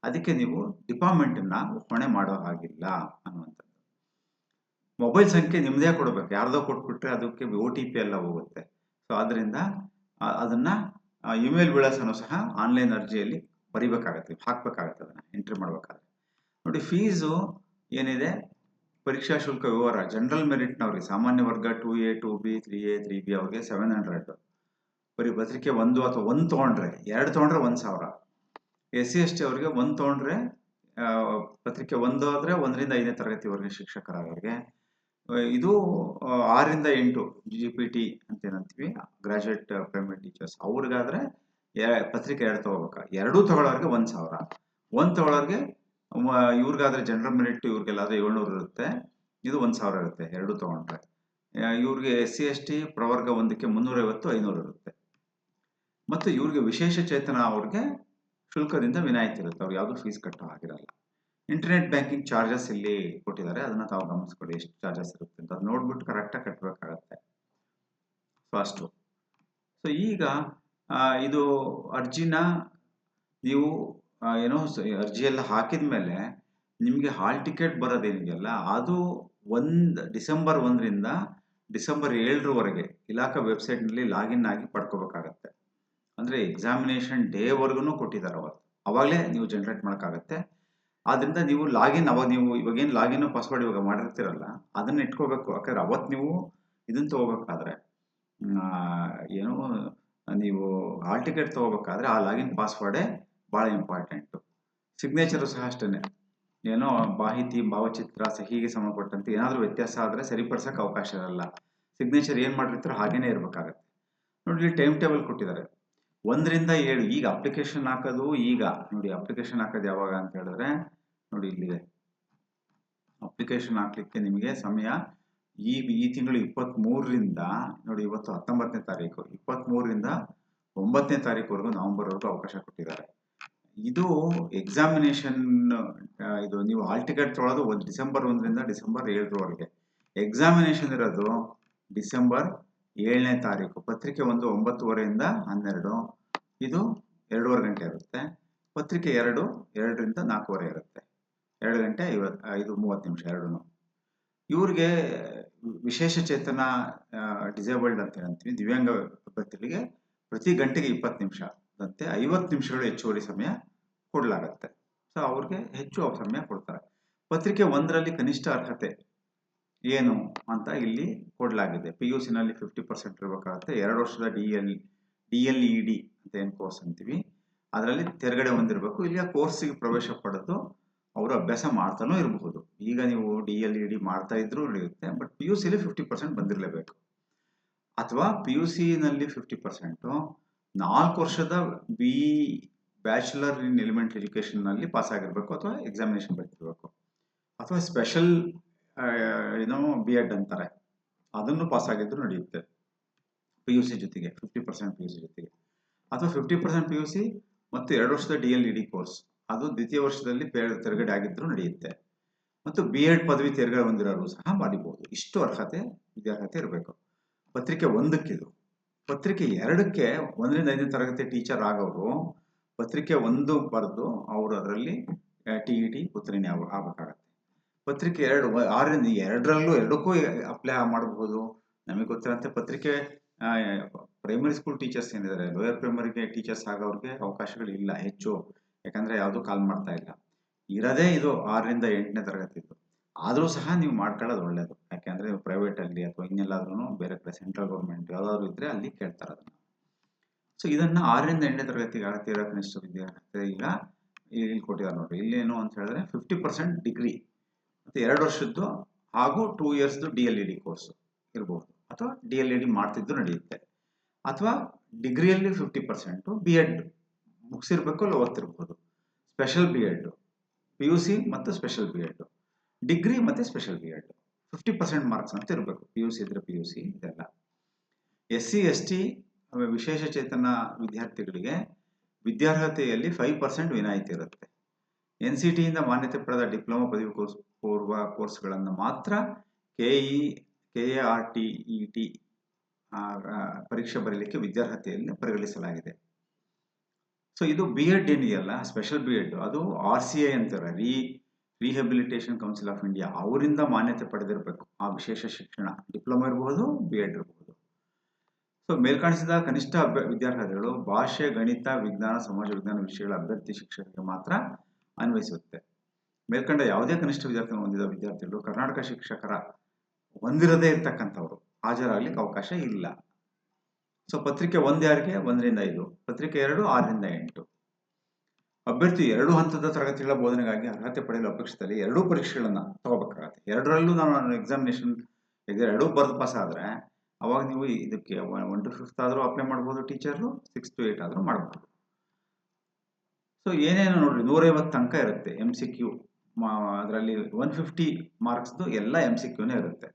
ಅದಕ್ಕೆ ನೀವು ಡಿಪಾರ್ಟ್ಮೆಂಟನ್ನು ಹೊಣೆ ಮಾಡೋ ಹಾಗಿಲ್ಲ ಅನ್ನುವಂಥದ್ದು. ಮೊಬೈಲ್ ಸಂಖ್ಯೆ ನಿಮ್ಮದೇ ಕೊಡಬೇಕು. ಯಾರ್ದೋ ಕೊಟ್ಬಿಟ್ರೆ ಅದಕ್ಕೆ ಒ ಟಿ ಪಿ ಎಲ್ಲ ಹೋಗುತ್ತೆ. ಸೊ ಅದರಿಂದ ಅದನ್ನು ಇಮೇಲ್ ವಿಳಾಸನೂ ಸಹ ಆನ್ಲೈನ್ ಅರ್ಜಿಯಲ್ಲಿ ಬರಿಬೇಕಾಗತ್ತೆ. ಹಾಕಬೇಕಾಗತ್ತೆ ಅದನ್ನು. ಎಂಟ್ರಿ ಮಾಡಬೇಕಾದ್ರೆ. ನೋಡಿ, ಫೀಸು ಏನಿದೆ? ಪರೀಕ್ಷಾ ಶುಲ್ಕ ವಿವರ ಜನರಲ್ ಮೆರಿಟ್ನವ್ರಿಗೆ ಸಾಮಾನ್ಯ ವರ್ಗ two A two B three A three B ಅವ್ರಿಗೆ ಸೆವೆನ್ ಹಂಡ್ರೆಡ್ ಬರೀ ಪತ್ರಿಕೆ ಒಂದು ಅಥವಾ ಒಂದು ತೊಗೊಂಡ್ರೆ, ಎರಡು ತೊಗೊಂಡ್ರೆ ಒಂದು ಸಾವಿರ. ಎಸ್ ಸಿ, ಎಸ್ ಟಿ ಅವ್ರಿಗೆ ಒಂದು ತೊಗೊಂಡ್ರೆ ಪತ್ರಿಕೆ ಒಂದು ಆದರೆ ಒಂದರಿಂದ ಐದನೇ ತರಗತಿವರೆಗೆ ಶಿಕ್ಷಕರಾಗೋರಿಗೆ ಇದು ಆರರಿಂದ ಎಂಟು ಜಿ ಪಿ ಟಿ ಅಂತ ಏನಂತೀವಿ ಗ್ರಾಜುಯೇಟ್ ಪ್ರೈಮರಿ ಟೀಚರ್ಸ್ ಅವ್ರಿಗಾದ್ರೆ ಪತ್ರಿಕೆ ಎರಡು ತೊಗೋಬೇಕಾ? ಎರಡೂ ತಗೊಳ್ಳೋರಿಗೆ ಒಂದು ಸಾವಿರ. ಒಂದು ತಗೊಳ್ಳೋರಿಗೆ ಮ- ಇವ್ರಿಗಾದ್ರೆ ಜನರಲ್ ಮೆರಿಟ್ ಇವ್ರಿಗೆಲ್ಲಾದ್ರೆ ಏಳ್ನೂರು ಇರುತ್ತೆ. ಇದು ಒಂದು ಸಾವಿರ ಇರುತ್ತೆ, ಎರಡು ತೊಗೊಂಡ್ರೆ. ಇವ್ರಿಗೆ ಎಸ್ ಸಿ ಎಸ್ ಟಿ ಪ್ರವರ್ಗ ಒಂದಕ್ಕೆ ಮುನ್ನೂರೈವತ್ತು, ಐನೂರು ಇರುತ್ತೆ. ಮತ್ತು ಇವ್ರಿಗೆ ವಿಶೇಷ ಚೇತನ ಅವ್ರಿಗೆ ಶುಲ್ಕದಿಂದ ವಿನಾಯಿತಿ ಇರುತ್ತೆ. ಅವ್ರು ಯಾವುದೂ ಫೀಸ್ ಕಟ್ಟೋ ಆಗಿರಲ್ಲ ಇಂಟರ್ನೆಟ್ ಬ್ಯಾಂಕಿಂಗ್ ಚಾರ್ಜಸ್ ಇಲ್ಲಿ ಕೊಟ್ಟಿದ್ದಾರೆ. ಅದನ್ನ ತಾವು ಗಮನಿಸ್ಕೊಳ್ಳಿ, ಎಷ್ಟು ಚಾರ್ಜಸ್ ಇರುತ್ತೆ ಅಂತ. ಅದು ನೋಡ್ಬಿಟ್ಟು ಕರೆಕ್ಟಾಗಿ ಕಟ್ಟಬೇಕಾಗತ್ತೆ ಅಷ್ಟು. ಸೊ ಈಗ ಇದು ಅರ್ಜಿನ ನೀವು ಏನೋ ಅರ್ಜಿ ಎಲ್ಲ ಹಾಕಿದ ಮೇಲೆ ನಿಮಗೆ ಹಾಲ್ ಟಿಕೆಟ್ ಬರೋದೇನಿದೆಯಲ್ಲ ಅದು ಒಂದು ಡಿಸೆಂಬರ್ ಒಂದರಿಂದ ಡಿಸೆಂಬರ್ ಏಳರವರೆಗೆ ಇಲಾಖಾ ವೆಬ್ಸೈಟ್ನಲ್ಲಿ ಲಾಗಿನ್ ಆಗಿ ಪಡ್ಕೋಬೇಕಾಗತ್ತೆ. ಅಂದರೆ ಎಕ್ಸಾಮಿನೇಷನ್ ಡೇವರೆಗೂ ಕೊಟ್ಟಿದ್ದಾರೆ ಅವರು. ಅವಾಗಲೇ ನೀವು ಜನರೇಟ್ ಮಾಡೋಕ್ಕಾಗತ್ತೆ. ಆದ್ದರಿಂದ ನೀವು ಲಾಗಿನ್ ಅವಾಗ ನೀವು ಇವಾಗೇನು ಲಾಗಿನ್ ಪಾಸ್ವರ್ಡ್ ಇವಾಗ ಮಾಡಿರ್ತೀರಲ್ಲ, ಅದನ್ನು ಇಟ್ಕೋಬೇಕು. ಯಾಕಂದ್ರೆ ಅವತ್ತು ನೀವು ಇದನ್ನು ತೊಗೋಬೇಕಾದ್ರೆ ಏನು ನೀವು ಹಾಲ್ ಟಿಕೆಟ್ ತೊಗೋಬೇಕಾದ್ರೆ ಆ ಲಾಗಿನ್ ಪಾಸ್ವರ್ಡೇ ಭಾಳ ಇಂಪಾರ್ಟೆಂಟು ಸಿಗ್ನೇಚರು ಸಹ ಅಷ್ಟೇ ಏನೋ ಮಾಹಿತಿ, ಭಾವಚಿತ್ರ ಸಹಿಗೆ ಸಂಬಂಧಪಟ್ಟಂತೆ ಏನಾದರೂ ವ್ಯತ್ಯಾಸ ಆದರೆ ಸರಿಪಡಿಸೋಕೆ ಅವಕಾಶ ಇರಲ್ಲ. ಸಿಗ್ನೇಚರ್ ಏನು ಮಾಡಿರ್ತಾರೋ ಹಾಗೇನೇ ಇರಬೇಕಾಗತ್ತೆ. ನೋಡಿ, ಇಲ್ಲಿ ಟೈಮ್ ಟೇಬಲ್ ಕೊಟ್ಟಿದ್ದಾರೆ. ಒಂದರಿಂದ ಏಳು, ಈಗ ಅಪ್ಲಿಕೇಶನ್ ಹಾಕೋದು ಈಗ. ನೋಡಿ ಅಪ್ಲಿಕೇಶನ್ ಹಾಕೋದು ಯಾವಾಗ ಅಂತ ಹೇಳಿದ್ರೆ, ನೋಡಿ ಇಲ್ಲಿದೆ. ಅಪ್ಲಿಕೇಶನ್ ಹಾಕ್ಲಿಕ್ಕೆ ನಿಮಗೆ ಸಮಯ ಈ ಈ ತಿಂಗಳು ಇಪ್ಪತ್ತ್ಮೂರರಿಂದ ನೋಡಿ, ಇವತ್ತು ಹತ್ತೊಂಬತ್ತನೇ ತಾರೀಕು ಇಪ್ಪತ್ತ್ಮೂರರಿಂದ ಒಂಬತ್ತನೇ ತಾರೀಕುವರೆಗೂ ನವಂಬರ್ವರೆಗೂ ಅವಕಾಶ ಕೊಟ್ಟಿದ್ದಾರೆ. ಇದು ಎಕ್ಸಾಮಿನೇಷನ್ ಇದು ನೀವು ಆಲ್ ಟಿಕೆಟ್ ತೊಗೊಳೋದು ಒಂದು ಡಿಸೆಂಬರ್ ಒಂದರಿಂದ ಡಿಸೆಂಬರ್ ಏಳರವರೆಗೆ. ಎಕ್ಸಾಮಿನೇಷನ್ ಇರೋದು ಡಿಸೆಂಬರ್ ಏಳನೇ ತಾರೀಕು, ಪತ್ರಿಕೆ ಒಂದು ಒಂಬತ್ತುವರೆಯಿಂದ ಹನ್ನೆರಡು. ಇದು ಎರಡೂವರೆ ಗಂಟೆ ಇರುತ್ತೆ. ಪತ್ರಿಕೆ ಎರಡು, ಎರಡರಿಂದ ನಾಲ್ಕೂವರೆ ಇರುತ್ತೆ. ಎರಡು ಗಂಟೆ ಇವತ್ತು ಐದು ಮೂವತ್ತು ನಿಮಿಷ ಎರಡೂ ಇವ್ರಿಗೆ ವಿಶೇಷ ಚೇತನ ಡಿಸೇಬಲ್ಡ್ ಅಂತ ಹೇಳ್ತೀವಿ ದಿವ್ಯಾಂಗ ಅಭ್ಯರ್ಥಿಗಳಿಗೆ ಪ್ರತಿ ಗಂಟೆಗೆ ಇಪ್ಪತ್ತು ನಿಮಿಷ. ಅಂತೆ ಐವತ್ತು ನಿಮಿಷಗಳು ಹೆಚ್ಚುವರಿ ಸಮಯ ಕೊಡಲಾಗತ್ತೆ. ಸೊ ಅವ್ರಿಗೆ ಹೆಚ್ಚು ಸಮಯ ಕೊಡ್ತಾರೆ. ಪತ್ರಿಕೆ ಒಂದರಲ್ಲಿ ಕನಿಷ್ಠ ಅರ್ಹತೆ ಏನು ಅಂತ ಇಲ್ಲಿ ಕೊಡಲಾಗಿದೆ. ಪಿ ಯು ಸಿನಲ್ಲಿ ಫಿಫ್ಟಿ ಪರ್ಸೆಂಟ್ ಇರಬೇಕಾಗುತ್ತೆ. ಎರಡು ವರ್ಷದ D L D L E D ಅಂತ ಏನು ಕೋರ್ಸ್ ಅಂತೀವಿ. ಅದರಲ್ಲಿ ತೆರಗಡೆ ಹೊಂದಿರಬೇಕು. ಇಲ್ಲಿ ಕೋರ್ಸಿಗೆ ಪ್ರವೇಶ ಪಡೆದು ಅವರು ಅಭ್ಯಾಸ ಮಾಡ್ತಾನೂ ಇರಬಹುದು ಈಗ ನೀವು ಡಿ ಎಲ್ ಇ ಡಿ ಮಾಡ್ತಾ ಇದ್ರೂ ನಡೆಯುತ್ತೆ. ಬಟ್ ಪಿ ಯು ಸಿಲಿ ಫಿಫ್ಟಿ ಪರ್ಸೆಂಟ್ ಬಂದಿರಲೇಬೇಕು. ಅಥವಾ ಪಿ ಯು ಸಿನಲ್ಲಿ ಫಿಫ್ಟಿ ಪರ್ಸೆಂಟು ನಾಲ್ಕು ವರ್ಷದ ಬಿ ಬ್ಯಾಚುಲರ್ ಇನ್ ಎಲಿಮೆಂಟ್ ಎಜುಕೇಷನ್ನಲ್ಲಿ ಪಾಸ್ ಆಗಿರಬೇಕು ಅಥವಾ ಎಕ್ಸಾಮಿನೇಷನ್ ಬರ್ತಿರ್ಬೇಕು. ಅಥವಾ ಸ್ಪೆಷಲ್ ಏನೋ ಬಿ ಎಡ್ ಅಂತಾರೆ. ಅದನ್ನು ಪಾಸ್ ಆಗಿದ್ರು ನಡೆಯುತ್ತೆ. ಪಿ ಯು ಸಿ ಜೊತೆಗೆ fifty percent P U C ಜೊತೆಗೆ. ಅಥವಾ fifty percent P U C ಮತ್ತು ಎರಡು ವರ್ಷದ D L E D course ಅದು ದ್ವಿತೀಯ ವರ್ಷದಲ್ಲಿ ತೆರಗಡೆ ಆಗಿದ್ದರೂ ನಡೆಯುತ್ತೆ. ಮತ್ತು ಬಿ ಎಡ್ ಪದವಿ ತೆರಗಡೆ ಹೊಂದಿರೋರು ಸಹ ಮಾಡಿಬಹುದು ಇಷ್ಟು ಅರ್ಹತೆ, ವಿದ್ಯಾರ್ಹತೆ ಇರಬೇಕು. ಪತ್ರಿಕೆ ಒಂದಕ್ಕಿದು. ಪತ್ರಿಕೆ ಎರಡಕ್ಕೆ ಒಂದರಿಂದ ಐದನೇ ತರಗತಿ ಟೀಚರ್ ಆಗೋರು, ಪತ್ರಿಕೆ ಒಂದು ಬರೆದು ಅವರು ಅದರಲ್ಲಿ ಟಿ ಇ ಟಿ ಉತ್ತರಣೆ ಆಗ, ಆಗಬೇಕಾಗತ್ತೆ. ಪತ್ರಿಕೆ ಎರಡು ಆರರಿಂದ, ಎರಡರಲ್ಲೂ ಎರಡಕ್ಕೂ ಅಪ್ಲೈ ಮಾಡಬಹುದು ನಮಗೆ ಗೊತ್ತಿರೋಂತೆ ಪತ್ರಿಕೆ ಪ್ರೈಮರಿ ಸ್ಕೂಲ್ ಟೀಚರ್ಸ್ ಏನಿದ್ದಾರೆ ಲೋಯರ್ ಪ್ರೈಮರಿಗೆ ಟೀಚರ್ಸ್ ಆಗೋರಿಗೆ ಅವಕಾಶಗಳಿಲ್ಲ ಹೆಚ್ಚು. ಯಾಕಂದ್ರೆ ಯಾವುದು ಕಾಲ್ ಮಾಡ್ತಾ ಇಲ್ಲ. ಇರೋದೇ ಇದು ಆರರಿಂದ ಎಂಟನೇ ತರಗತಿದ್ದು ಆದರೂ ಸಹ ನೀವು ಮಾಡ್ಕೊಳ್ಳೋದು ಒಳ್ಳೆಯದು ಯಾಕೆಂದರೆ ನೀವು ಪ್ರೈವೇಟಲ್ಲಿ ಅಥವಾ ಇನ್ನೆಲ್ಲಾದ್ರೂ ಬೇರೆ ಕಡೆ ಸೆಂಟ್ರಲ್ ಗೌರ್ಮೆಂಟ್ ಯಾವುದಾದ್ರು ಇದ್ದರೆ ಅಲ್ಲಿ ಕೇಳ್ತಾರೆ ಅದನ್ನು. ಸೊ ಇದನ್ನು ಆರರಿಂದ ಎಂಟನೇ ತರಗತಿಗೆ ಆಗ್ತಿರೋ ಕನಿಷ್ಠ ವಿದ್ಯಾರ್ಥಿ ಈಗ ಇಲ್ಲಿ ಕೊಟ್ಟಿದ್ದಾರೆ ನೋಡಿ ಇಲ್ಲೇನು ಅಂತ ಹೇಳಿದ್ರೆ ಫಿಫ್ಟಿ ಪರ್ಸೆಂಟ್ ಡಿಗ್ರಿ ಮತ್ತು ಎರಡು ವರ್ಷದ್ದು ಹಾಗೂ two ಇಯರ್ಸ್ದು D L E D course ಇರಬಹುದು ಅಥವಾ ಡಿ ಎಲ್ ಇ ಡಿ ಮಾಡ್ತಿದ್ದು ನಡೆಯುತ್ತೆ. ಅಥವಾ ಡಿಗ್ರಿಯಲ್ಲಿ ಫಿಫ್ಟಿ ಪರ್ಸೆಂಟು ಬಿ ಎಡ್ ಮುಗಿಸಿರ್ಬೇಕು ಅಲ್ಲಿ ಓದ್ತಿರ್ಬೋದು? Special B ed P U C ಮತ್ತು ಸ್ಪೆಷಲ್ ಬಿ ಎಡ್ ಡಿಗ್ರಿ ಮತ್ತು special B ed fifty percent marks ಅಂತ ಇರಬೇಕು. ಪಿ ಯು ಸಿ ಇದ್ರೆ ಪಿ ಯು ಸಿ ಇದೆಲ್ಲ. ಎಸ್ ಸಿ ಎಸ್ ಟಿ ವಿಶೇಷ ಚೇತನ ವಿದ್ಯಾರ್ಥಿಗಳಿಗೆ ವಿದ್ಯಾರ್ಹತೆಯಲ್ಲಿ ಫೈವ್ ಪರ್ಸೆಂಟ್ ವಿನಾಯಿತಿ ಇರುತ್ತೆ. ಎನ್ ಸಿ ಟಿಯಿಂದ ಮಾನ್ಯತೆ ಪಡೆದ ಡಿಪ್ಲೊಮಾ ಪದವಿ ಕೋರ್ಸ್ ಪೂರ್ವ ಕೋರ್ಸ್ಗಳನ್ನು ಮಾತ್ರ K E K A R T E T ಪರೀಕ್ಷೆ ಬರೀಲಿಕ್ಕೆ ವಿದ್ಯಾರ್ಹತೆಯಲ್ಲಿ ಪರಿಗಣಿಸಲಾಗಿದೆ. ಸೊ ಇದು ಬಿ ಎಡ್ ಏನಿದೆಯಲ್ಲ ಸ್ಪೆಷಲ್ ಬಿ ಎಡ್ ಅದು ಆರ್ ಸಿ ಐ ಅಂತಾರೆ re rehabilitation council of India ಅವರಿಂದ ಮಾನ್ಯತೆ ಪಡೆದಿರಬೇಕು. ಆ ವಿಶೇಷ ಶಿಕ್ಷಣ, ಡಿಪ್ಲೊಮಾ ಇರಬಹುದು ಬಿ ಎಡ್ ಇರಬಹುದು ಸೊ ಮೇಲ್ಕಾಣಿಸಿದ ಕನಿಷ್ಠ ಅಭ್ಯ, ವಿದ್ಯಾರ್ಥಿಗಳು ಭಾಷೆ, ಗಣಿತ, ವಿಜ್ಞಾನ, ಸಮಾಜ ವಿಜ್ಞಾನ ವಿಷಯಗಳ ಅಭ್ಯರ್ಥಿ ಶಿಕ್ಷಕರಿಗೆ ಮಾತ್ರ ಅನ್ವಯಿಸುತ್ತೆ. ಮೇಲ್ಕಂಡ ಯಾವುದೇ ಕನಿಷ್ಠ ವಿದ್ಯಾರ್ಥಿ ಹೊಂದಿದ ವಿದ್ಯಾರ್ಥಿಗಳು ಕರ್ನಾಟಕ ಶಿಕ್ಷಕರ ಹೊಂದಿರದೇ ಇರ್ತಕ್ಕಂಥವ್ರು ಹಾಜರಾಗ್ಲಿಕ್ಕೆ ಅವಕಾಶ ಇಲ್ಲ. ಸೊ ಪತ್ರಿಕೆ ಒಂದು ಯಾರಿಗೆ ಒಂದರಿಂದ ಐದು, ಪತ್ರಿಕೆ ಎರಡು ಆರರಿಂದ ಎಂಟು. ಅಭ್ಯರ್ಥಿ ಎರಡು ಹಂತದ ತರಗತಿಗಳ ಬೋಧನೆಗಾಗಿ ಅರ್ಹತೆ ಪಡೆಯಲು ಅಪೇಕ್ಷಿತಲ್ಲಿ ಎರಡೂ ಪರೀಕ್ಷೆಗಳನ್ನ ತಗೋಬೇಕಾಗತ್ತೆ. ಎರಡರಲ್ಲೂ ನಾನು ಎಕ್ಸಾಮಿನೇಷನ್ ಎರಡೂ ಬರೆದು ಪಾಸ್ ಆದರೆ ಅವಾಗ ನೀವು ಇದಕ್ಕೆ ಒನ್ ಟು ಫಿಫ್ತ್ ಆದರೂ ಅಪ್ಲೈ ಮಾಡ್ಬೋದು ಟೀಚರ್ ಸಿಕ್ಸ್ ಟು ಏಯ್ಟ್ ಆದರೂ ಮಾಡ್ಬೋದು. ಸೊ ಏನೇನು ನೋಡ್ರಿ, ನೂರೈವತ್ತು ತನಕ ಇರುತ್ತೆ ಎಂ ಸಿ ಕ್ಯೂ ಅದರಲ್ಲಿ ಒನ್ ಫಿಫ್ಟಿ ಮಾರ್ಕ್ಸ್ದು ಎಲ್ಲ ಎಂ ಸಿ ಕ್ಯೂನೇ ಇರುತ್ತೆ.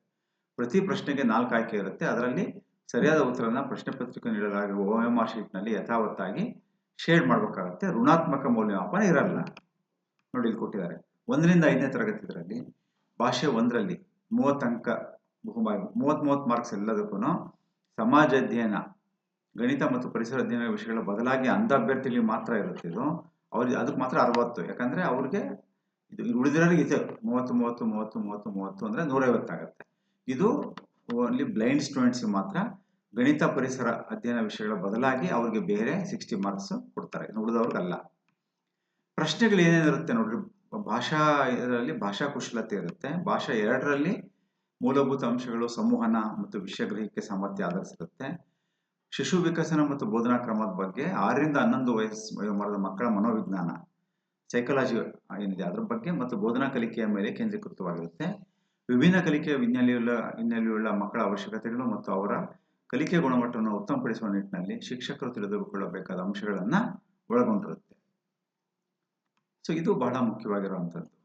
ಪ್ರತಿ ಪ್ರಶ್ನೆಗೆ ನಾಲ್ಕು ಆಯ್ಕೆ ಇರುತ್ತೆ. ಅದರಲ್ಲಿ ಸರಿಯಾದ ಉತ್ತರನ ಪ್ರಶ್ನೆ ಪತ್ರಿಕೆ ನೀಡಲಾಗಿರುವ ಓ ಎಂ ಆರ್ ಶೀಟ್ನಲ್ಲಿ ಯಥಾವತ್ತಾಗಿ ಶೇಡ್ ಮಾಡಬೇಕಾಗತ್ತೆ. ಋಣಾತ್ಮಕ ಮೌಲ್ಯಮಾಪನ ಇರಲ್ಲ. ನೋಡಿ ಇಲ್ಲಿ ಕೊಟ್ಟಿದ್ದಾರೆ. ಒಂದರಿಂದ ಐದನೇ ತರಗತಿ ಇದರಲ್ಲಿ ಭಾಷೆ ಒಂದರಲ್ಲಿ ಮೂವತ್ತು ಅಂಕ ಬಹುಮಾ ಮೂವತ್ತ್ ಮೂವತ್ತು ಮಾರ್ಕ್ಸ್ ಎಲ್ಲದಕ್ಕೂ ಸಮಾಜ ಅಧ್ಯಯನ, ಗಣಿತ ಮತ್ತು ಪರಿಸರ ಅಧ್ಯಯನ ವಿಷಯಗಳ ಬದಲಾಗಿ ಅಂಧ ಅಭ್ಯರ್ಥಿಗಳಿಗೆ ಮಾತ್ರ ಇರುತ್ತೆ ಇದು. ಅವ್ರಿಗೆ ಅದಕ್ಕೆ ಮಾತ್ರ ಅರವತ್ತು. ಯಾಕಂದ್ರೆ ಅವ್ರಿಗೆ ಇದು ಉಳಿದಿರೋರಿಗೆ ಇದೆ. ಮೂವತ್ತು ಮೂವತ್ತು ಮೂವತ್ತು ಮೂವತ್ತು ಮೂವತ್ತು ಅಂದ್ರೆ ನೂರೈವತ್ತಾಗತ್ತೆ ಇದು ಓನ್ಲಿ ಬ್ಲೈಂಡ್ ಸ್ಟೂಡೆಂಟ್ಸ್ ಮಾತ್ರ ಗಣಿತ ಪರಿಸರ ಅಧ್ಯಯನ ವಿಷಯಗಳ ಬದಲಾಗಿ ಅವ್ರಿಗೆ ಬೇರೆ ಸಿಕ್ಸ್ಟಿ ಮಾರ್ಕ್ಸ್ ಕೊಡ್ತಾರೆ. ಉಳಿದವ್ರಿಗಲ್ಲ. ಪ್ರಶ್ನೆಗಳು ಏನೇನಿರುತ್ತೆ ನೋಡ್ರಿ. ಭಾಷಾ ಇದರಲ್ಲಿ ಭಾಷಾ ಕುಶಲತೆ ಇರುತ್ತೆ. ಭಾಷಾ ಎರಡರಲ್ಲಿ ಮೂಲಭೂತ ಅಂಶಗಳು ಸಂವಹನ ಮತ್ತು ವಿಷಯ ಗ್ರಹಿಕೆ ಸಾಮರ್ಥ್ಯ ಆಧರಿಸಿರುತ್ತೆ. ಶಿಶು ವಿಕಸನ ಮತ್ತು ಬೋಧನಾ ಕ್ರಮದ ಬಗ್ಗೆ ಆರರಿಂದ ಹನ್ನೊಂದು ವಯಸ್ಸು ವಯೋಮಾನದ ಮಕ್ಕಳ ಮನೋವಿಜ್ಞಾನ ಸೈಕಾಲಜಿ ಏನಿದೆ ಅದ್ರ ಬಗ್ಗೆ ಮತ್ತು ಬೋಧನಾ ಕಲಿಕೆಯ ಮೇಲೆ ಕೇಂದ್ರೀಕೃತವಾಗಿರುತ್ತೆ. ವಿಭಿನ್ನ ಕಲಿಕೆಯ ಹಿನ್ನೆಲೆಯುಳ್ಳ ಹಿನ್ನೆಲೆಯುಳ್ಳ ಮಕ್ಕಳ ಅವಶ್ಯಕತೆಗಳು ಮತ್ತು ಅವರ ಕಲಿಕೆ ಗುಣಮಟ್ಟವನ್ನು ಉತ್ತಮಪಡಿಸುವ ನಿಟ್ಟಿನಲ್ಲಿ ಶಿಕ್ಷಕರು ತಿಳಿದುಕೊಳ್ಳಬೇಕಾದ ಅಂಶಗಳನ್ನ ಒಳಗೊಂಡಿರುತ್ತೆ. ಸೊ ಇದು ಬಹಳ ಮುಖ್ಯವಾಗಿರುವಂಥದ್ದು